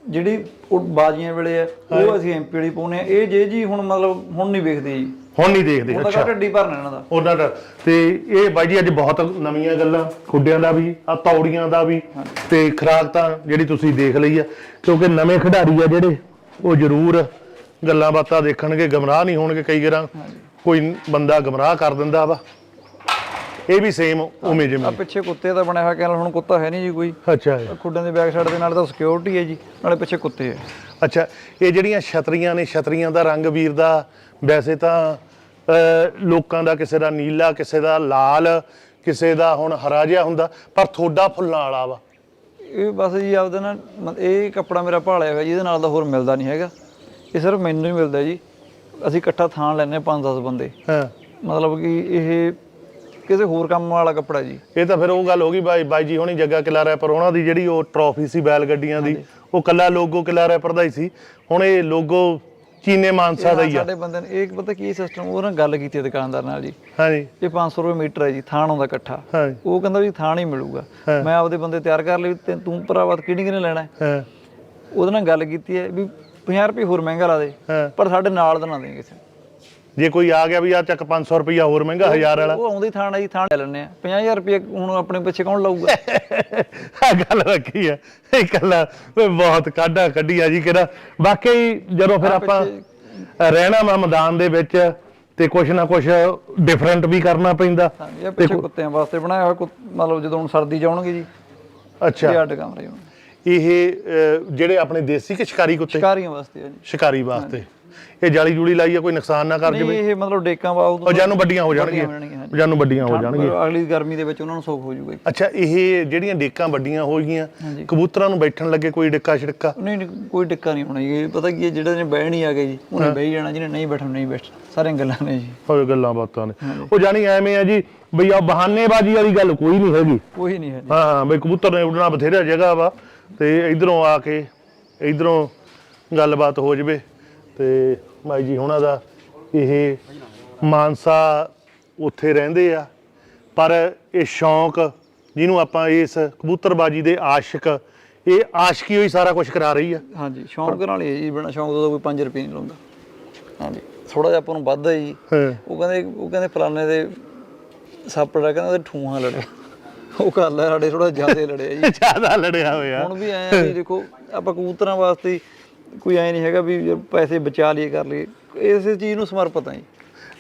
S2: ਜਿਹੜੀ ਉਹ ਬਾਜੀਆਂ ਵੇਲੇ ਆ ਉਹ ਅਸੀਂ ਐਮਪੀ ਵਾਲੀ ਪਾਉਨੇ ਆ। ਇਹ ਜੇ ਜੀ ਹੁਣ ਮਤਲਬ ਹੁਣ ਨਹੀਂ ਵੇਖਦੇ ਜੀ।
S1: ਹੁਣ ਨਹੀਂ ਦੇਖਦੇ
S2: ਤਾਂ ਢੱਡੀ ਭਰਨਾ ਇਹਨਾਂ ਦਾ।
S1: ਉਹਨਾਂ ਦਾ। ਤੇ ਇਹ ਬਾਈ ਜੀ ਅੱਜ ਬਹੁਤ ਨਵੀਆਂ ਗੱਲਾਂ। ਖੁੱਡਿਆਂ ਦਾ ਵੀ ਆ ਤੌੜੀਆਂ ਦਾ ਵੀ ਤੇ ਖਰਾਕ ਤਾਂ ਜਿਹੜੀ ਤੁਸੀਂ ਦੇਖ ਲਈ ਆ। ਕਿਉਂਕਿ ਨਵੇਂ ਖਿਡਾਰੀ ਆ ਜਿਹੜੇ ਉਹ ਜ਼ਰੂਰ ਗੱਲਾਂ ਬਾਤਾਂ ਦੇਖਣਗੇ ਗਮਰਾਹ ਨਹੀਂ ਹੋਣਗੇ ਕਈ ਵਾਰਾਂ। ਕੋਈ ਬੰਦਾ ਗਮਰਾਹ ਕਰ ਦਿੰਦਾ ਵਾ। ਇਹ ਵੀ ਸੇਮ ਉਵੇਂ
S2: ਆ
S1: ਜਿਵੇਂ
S2: ਪਿੱਛੇ ਕੁੱਤੇ ਦਾ ਬਣਿਆ ਹੋਇਆ ਕਹਿੰਦਾ ਹੁਣ ਕੁੱਤਾ ਹੈ ਨਹੀਂ ਜੀ ਕੋਈ।
S1: ਅੱਛਾ ਜੀ।
S2: ਖੁੱਡਾਂ ਦੇ ਬੈਕ ਸਾਈਡ ਦੇ ਨਾਲ ਤਾਂ ਸਿਕਿਉਰਿਟੀ ਹੈ ਜੀ ਨਾਲੇ ਪਿੱਛੇ ਕੁੱਤੇ ਹੈ।
S1: ਅੱਛਾ ਇਹ ਜਿਹੜੀਆਂ ਛਤਰੀਆਂ ਨੇ ਛਤਰੀਆਂ ਦਾ ਰੰਗ ਵੀਰ ਦਾ ਵੈਸੇ ਤਾਂ ਅਹ, ਲੋਕਾਂ ਦਾ ਕਿਸੇ ਦਾ ਨੀਲਾ ਕਿਸੇ ਦਾ ਲਾਲ ਕਿਸੇ ਦਾ ਹੁਣ ਹਰਾ ਜਿਹਾ ਹੁੰਦਾ ਪਰ ਥੋੜਾ ਫੁੱਲਾਂ ਵਾਲਾ ਵਾ।
S2: ਇਹ ਬਸ ਜੀ ਆਪਦੇ ਨਾਲ ਮ- ਇਹ ਕੱਪੜਾ ਮੇਰਾ ਭਾਲਿਆ ਹੋਇਆ ਜੀ ਇਹਦੇ ਨਾਲ ਦਾ ਹੋਰ ਮਿਲਦਾ ਨਹੀਂ ਹੈਗਾ। ਇਹ ਸਿਰਫ ਮੈਨੂੰ ਹੀ ਮਿਲਦਾ ਜੀ। ਅਸੀਂ ਇਕੱਠਾ ਥਾਂ ਲੈਨੇ 5-10 ਬੰਦੇ।
S1: ਹਾਂ।
S2: ਮਤਲਬ ਕਿ ਇਹ ਕਿਸੇ ਹੋਰ ਕੰਮ ਵਾਲਾ ਕੱਪੜਾ ਜੀ।
S1: ਇਹ ਤਾਂ ਫਿਰ ਉਹ ਗੱਲ ਹੋ ਗਈ ਬਾਈ ਬਾਈ ਜੀ ਹੋਣੀ ਜੱਗਾ ਕਿਲਾ ਰੈਪਰ ਉਹਨਾਂ ਦੀ ਜਿਹੜੀ ਉਹ ਟਰੋਫੀ ਸੀ ਬੈਲ ਗੱਡੀਆਂ ਦੀ ਉਹ ਕੱਲਾ ਲੋਗੋ ਕਿਲਾ ਰੈਪਰ ਦਾ ਹੀ ਸੀ। ਹੁਣ ਇਹ ਲੋਗੋ ਚੀਨੇ ਮਾਨਸਾ ਦਾ ਹੀ ਆ।
S2: ਸਾਡੇ ਬੰਦੇ ਨੇ ਇਹ ਪਤਾ ਕੀ ਸਿਸਟਮ ਉਹ ਨਾਲ ਗੱਲ ਕੀਤੀ ਦੁਕਾਨਦਾਰ ਨਾਲ ਜੀ।
S1: ਹਾਂਜੀ।
S2: ਇਹ 500 ਰੁਪਏ ਮੀਟਰ ਹੈ ਜੀ ਥਾਣ ਆਉਂਦਾ ਇਕੱਠਾ। ਉਹ ਕਹਿੰਦਾ ਵੀ ਥਾਣ ਹੀ ਮਿਲੂਗਾ। ਮੈਂ ਆਪਦੇ ਬੰਦੇ ਤਿਆਰ ਕਰ ਲਈ ਤੇ ਭਰਾਵਾ ਕਿਹੜੀ ਕਿਹਨੇ ਲੈਣਾ? ਹਾਂ। ਉਹਦੇ ਨਾਲ ਗੱਲ ਕੀਤੀ ਹੈ ਵੀ 50 ਰੁਪਏ ਹੋਰ ਮਹਿੰਗਾ ਲਾ ਦੇ
S1: ਹਾਂ।
S2: ਪਰ ਸਾਡੇ ਨਾਲ ਦਾ ਨਾ ਦੇ ਕਿਸੇ।
S1: ਜੇ ਕੋਈ ਆ ਗਿਆ ਵੀ ਆ ਚੱਕ 500 ਰੁਪਇਆ ਹੋਰ ਮਹਿੰਗਾ 1000 ਵਾਲਾ।
S2: ਉਹ ਆਉਂਦੀ ਥਾਣਾ ਜੀ ਥਾਣਾ ਲੈ ਲੈਣੇ ਆ। 50000 ਰੁਪਏ ਹੁਣ ਆਪਣੇ ਪਿੱਛੇ ਕੌਣ ਲਾਊਗਾ? [LAUGHS]
S1: ਆ ਗੱਲ ਰੱਖੀ ਆ। ਇਹ ਕੱਲਾ ਓਏ ਬਹੁਤ ਕਾਢਾ ਕੱਢੀ ਆ ਜੀ ਕਿਹੜਾ। ਵਾਕਈ ਜਦੋਂ ਫਿਰ ਆਪਾਂ ਰਹਿਣਾ ਵਾ ਮੈਦਾਨ ਦੇ ਵਿੱਚ ਤੇ ਕੁਛ ਨਾ ਕੁਛ ਡਿਫਰੈਂਟ ਵੀ ਕਰਨਾ ਪੈਂਦਾ।
S2: ਪਿੱਛੇ ਕੁੱਤਿਆਂ ਵਾਸਤੇ ਬਣਾਇਆ ਹੋਇਆ ਮਤਲਬ ਜਦੋਂ ਹੁਣ ਸਰਦੀ ਜਾਉਣਗੇ ਜੀ।
S1: ਅੱਛਾ।
S2: ਇਹ ਅੱਡ ਕਮਰੇ ਹੋਣ।
S1: ਇਹ ਅਹ, ਜਿਹੜੇ ਆਪਣੇ ਦੇਸੀ ਕਿ ਸ਼ਿਕਾਰੀ ਕੁੱਤੇ?
S2: ਸ਼ਿਕਾਰੀਆਂ ਵਾਸਤੇ ਆ ਜੀ
S1: ਸ਼ਿਕਾਰੀ ਵਾਸਤੇ। ਇਹ ਜਾਲੀ ਜੂਲੀ ਲਾਈ ਆ ਕੋਈ ਨੁਕਸਾਨ ਨਾ ਕਰ
S2: ਨਹੀਂ
S1: ਜਾਵੇ?
S2: ਇਹ ਮਤਲਬ ਡੇਕਾਂ ਵਾ
S1: ਉਹ ਜਾਨੂੰ ਵੱਡੀਆਂ ਹੋ ਜਾਣਗੀਆਂ।
S2: ਹੋ।
S1: ਜਾਨੂੰ ਵੱਡੀਆਂ ਹੋ ਜਾਣਗੀਆਂ।
S2: ਅਗਲੀ ਗਰਮੀ ਦੇ ਵਿੱਚ ਉਹਨਾਂ ਨੂੰ ਸੌਖ ਹੋ ਜਾਊਗਾ ਜੀ।
S1: ਅੱਛਾ ਇਹ ਜਿਹੜੀਆਂ ਡੇਕਾਂ ਵੱਡੀਆਂ ਹੋ ਗਈਆਂ ਕਬੂਤਰਾਂ ਨੂੰ ਬੈਠਣ ਲੱਗੇ ਕੋਈ ਡਿੱਕਾ ਛਿੜਕਾ?
S2: ਨਹੀਂ ਨਹੀਂ ਕੋਈ ਡਿੱਕਾ ਨਹੀਂ ਹੋਣਾ ਜੀ। ਇਹ ਪਤਾ ਕੀ ਹੈ ਜਿਹੜਾ ਨੇ ਬਹਿ ਨਹੀਂ ਆ ਗਏ ਜੀ ਉਹਨੇ ਬਹਿ ਜਾਣਾ ਜਿਹਨੇ ਨਹੀਂ ਬੈਠਣਾ ਨਹੀਂ ਬੈਠਣਾ। ਸਾਰੀਆਂ ਗੱਲਾਂ ਨੇ ਜੀ।
S1: ਹੋਏ ਗੱਲਾਂ ਬਾਤਾਂ ਨੇ। ਉਹ ਜਾਨੀ ਐਵੇਂ ਆ ਜੀ ਬਈ ਆ ਬਹਾਨੇਬਾਜ਼ੀ ਵਾਲੀ ਗੱਲ ਕੋਈ ਨਹੀਂ ਹੈਗੀ।
S2: ਕੋਈ ਨਹੀਂ ਹੈ ਜੀ।
S1: ਹਾਂ ਬਈ ਕਬੂਤਰ ਨੇ ਉੱਡਣਾ ਬਥੇਰਾ ਜਗ੍ਹਾ ਵਾ। ਤੇ ਇਧਰੋਂ ਆ ਕੇ ਇਧਰੋਂ ਗੱਲਬਾਤ ਹੋ ਜਵੇ ਤੇ ਬਾਈ ਜੀ ਹੁਣਾਂ ਦਾ ਇਹ ਮਾਨਸਾ ਉੱਥੇ ਰਹਿੰਦੇ ਆ। ਪਰ ਇਹ ਸ਼ੌਂਕ ਜਿਹਨੂੰ ਆਪਾਂ ਇਸ ਕਬੂਤਰਬਾਜੀ ਦੇ ਆਸ਼ਿਕ ਇਹ ਆਸ਼ਕੀ ਹੋਈ ਸਾਰਾ ਕੁਝ ਕਰਾ ਰਹੀ ਆ।
S2: ਹਾਂਜੀ ਸ਼ੌਂਕ ਨਾਲ ਹੀ ਜੀ ਬਿਨਾਂ ਸ਼ੌਂਕ ਤੋਂ ਕੋਈ 5 ਰੁਪਏ ਨਹੀਂ ਲਾਉਂਦਾ। ਹਾਂਜੀ ਥੋੜਾ ਜਿਹਾ ਆਪਾਂ ਨੂੰ ਵੱਧ ਹੈ ਜੀ। ਉਹ ਕਹਿੰਦੇ ਉਹ ਕਹਿੰਦੇ ਫਲਾਣੇ ਦੇ ਸੱਪ ਕਹਿੰਦਾ ਉਹਦੇ ਠੂਹਾਂ ਲੜਿਆ। ਉਹ ਕਰ ਲੈ ਸਾਡੇ ਥੋੜਾ ਜ਼ਿਆਦਾ ਲੜਿਆ ਜੀ। [LAUGHS]
S1: ਜ਼ਿਆਦਾ ਲੜਿਆ ਹੋਇਆ।
S2: ਹੁਣ ਵੀ ਐ ਵੀ ਦੇਖੋ ਆਪਾਂ ਕਬੂਤਰਾਂ ਵਾਸਤੇ ਕੋਈ ਐ ਨਹੀਂ ਹੈਗਾ ਵੀ ਪੈਸੇ ਬਚਾ ਲਈਏ ਕਰ ਲਈਏ। ਇਸੇ ਚੀਜ਼ ਨੂੰ ਸਮਰਪਿਤ ਆ ਜੀ।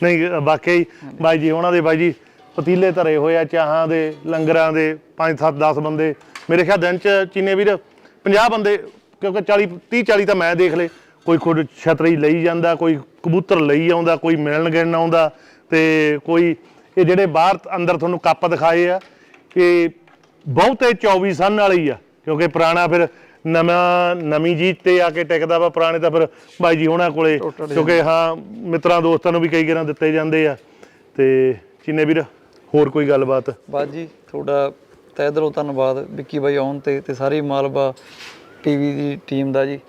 S1: ਨਹੀਂ ਵਾਕਈ ਬਾਈ ਜੀ ਉਹਨਾਂ ਦੇ ਬਾਈ ਜੀ ਪਤੀਲੇ ਧਰੇ ਹੋਏ ਆ ਚਾਹਾਂ ਦੇ ਲੰਗਰਾਂ ਦੇ 5 7 10 ਬੰਦੇ। ਮੇਰੇ ਖਿਆਲ ਦਿਨ ਚ ਚੀਨੇ ਵੀਰ 50 ਬੰਦੇ ਕਿਉਂਕਿ 40 30 40 ਤਾਂ ਮੈਂ ਦੇਖ ਲਏ। ਕੋਈ ਖੁਦ ਛਤਰੀ ਲਈ ਜਾਂਦਾ ਕੋਈ ਕਬੂਤਰ ਲਈ ਆਉਂਦਾ ਕੋਈ ਮਿਲਣ ਗਿਲਣ ਆਉਂਦਾ ਤੇ ਕੋਈ ਇਹ ਜਿਹੜੇ ਬਾਹਰ ਅੰਦਰ ਤੁਹਾਨੂੰ ਕੱਪ ਦਿਖਾਏ ਆ ਕਿ ਬਹੁਤੇ 24 ਸਨ ਵਾਲੇ ਹੀ ਆ ਕਿਉਂਕਿ ਪੁਰਾਣਾ ਫਿਰ ਨਵਾਂ ਨਵੀਂ ਜੀਤ ਤੇ ਆ ਕੇ ਟਿਕਦਾ ਵਾ ਪੁਰਾਣੇ ਤਾਂ ਫਿਰ ਬਾਈ ਜੀ ਉਹਨਾਂ ਕੋਲੇ ਕਿਉਂਕਿ ਹਾਂ ਮਿੱਤਰਾਂ ਦੋਸਤਾਂ ਨੂੰ ਵੀ ਕਈ ਗਰਾਂ ਦਿੱਤੇ ਜਾਂਦੇ ਆ। ਤੇ ਚੀਨੇ ਵੀਰ ਹੋਰ ਕੋਈ ਗੱਲਬਾਤ?
S2: ਬਾਤ ਜੀ ਤੁਹਾਡਾ ਤਹਿ ਦਿਲੋਂ ਧੰਨਵਾਦ ਵਿੱਕੀ ਬਾਈ ਆਉਣ ਤੇ ਤੇ ਸਾਰੀ ਮਾਲਵਾ ਟੀਵੀ ਦੀ ਟੀਮ ਦਾ ਜੀ।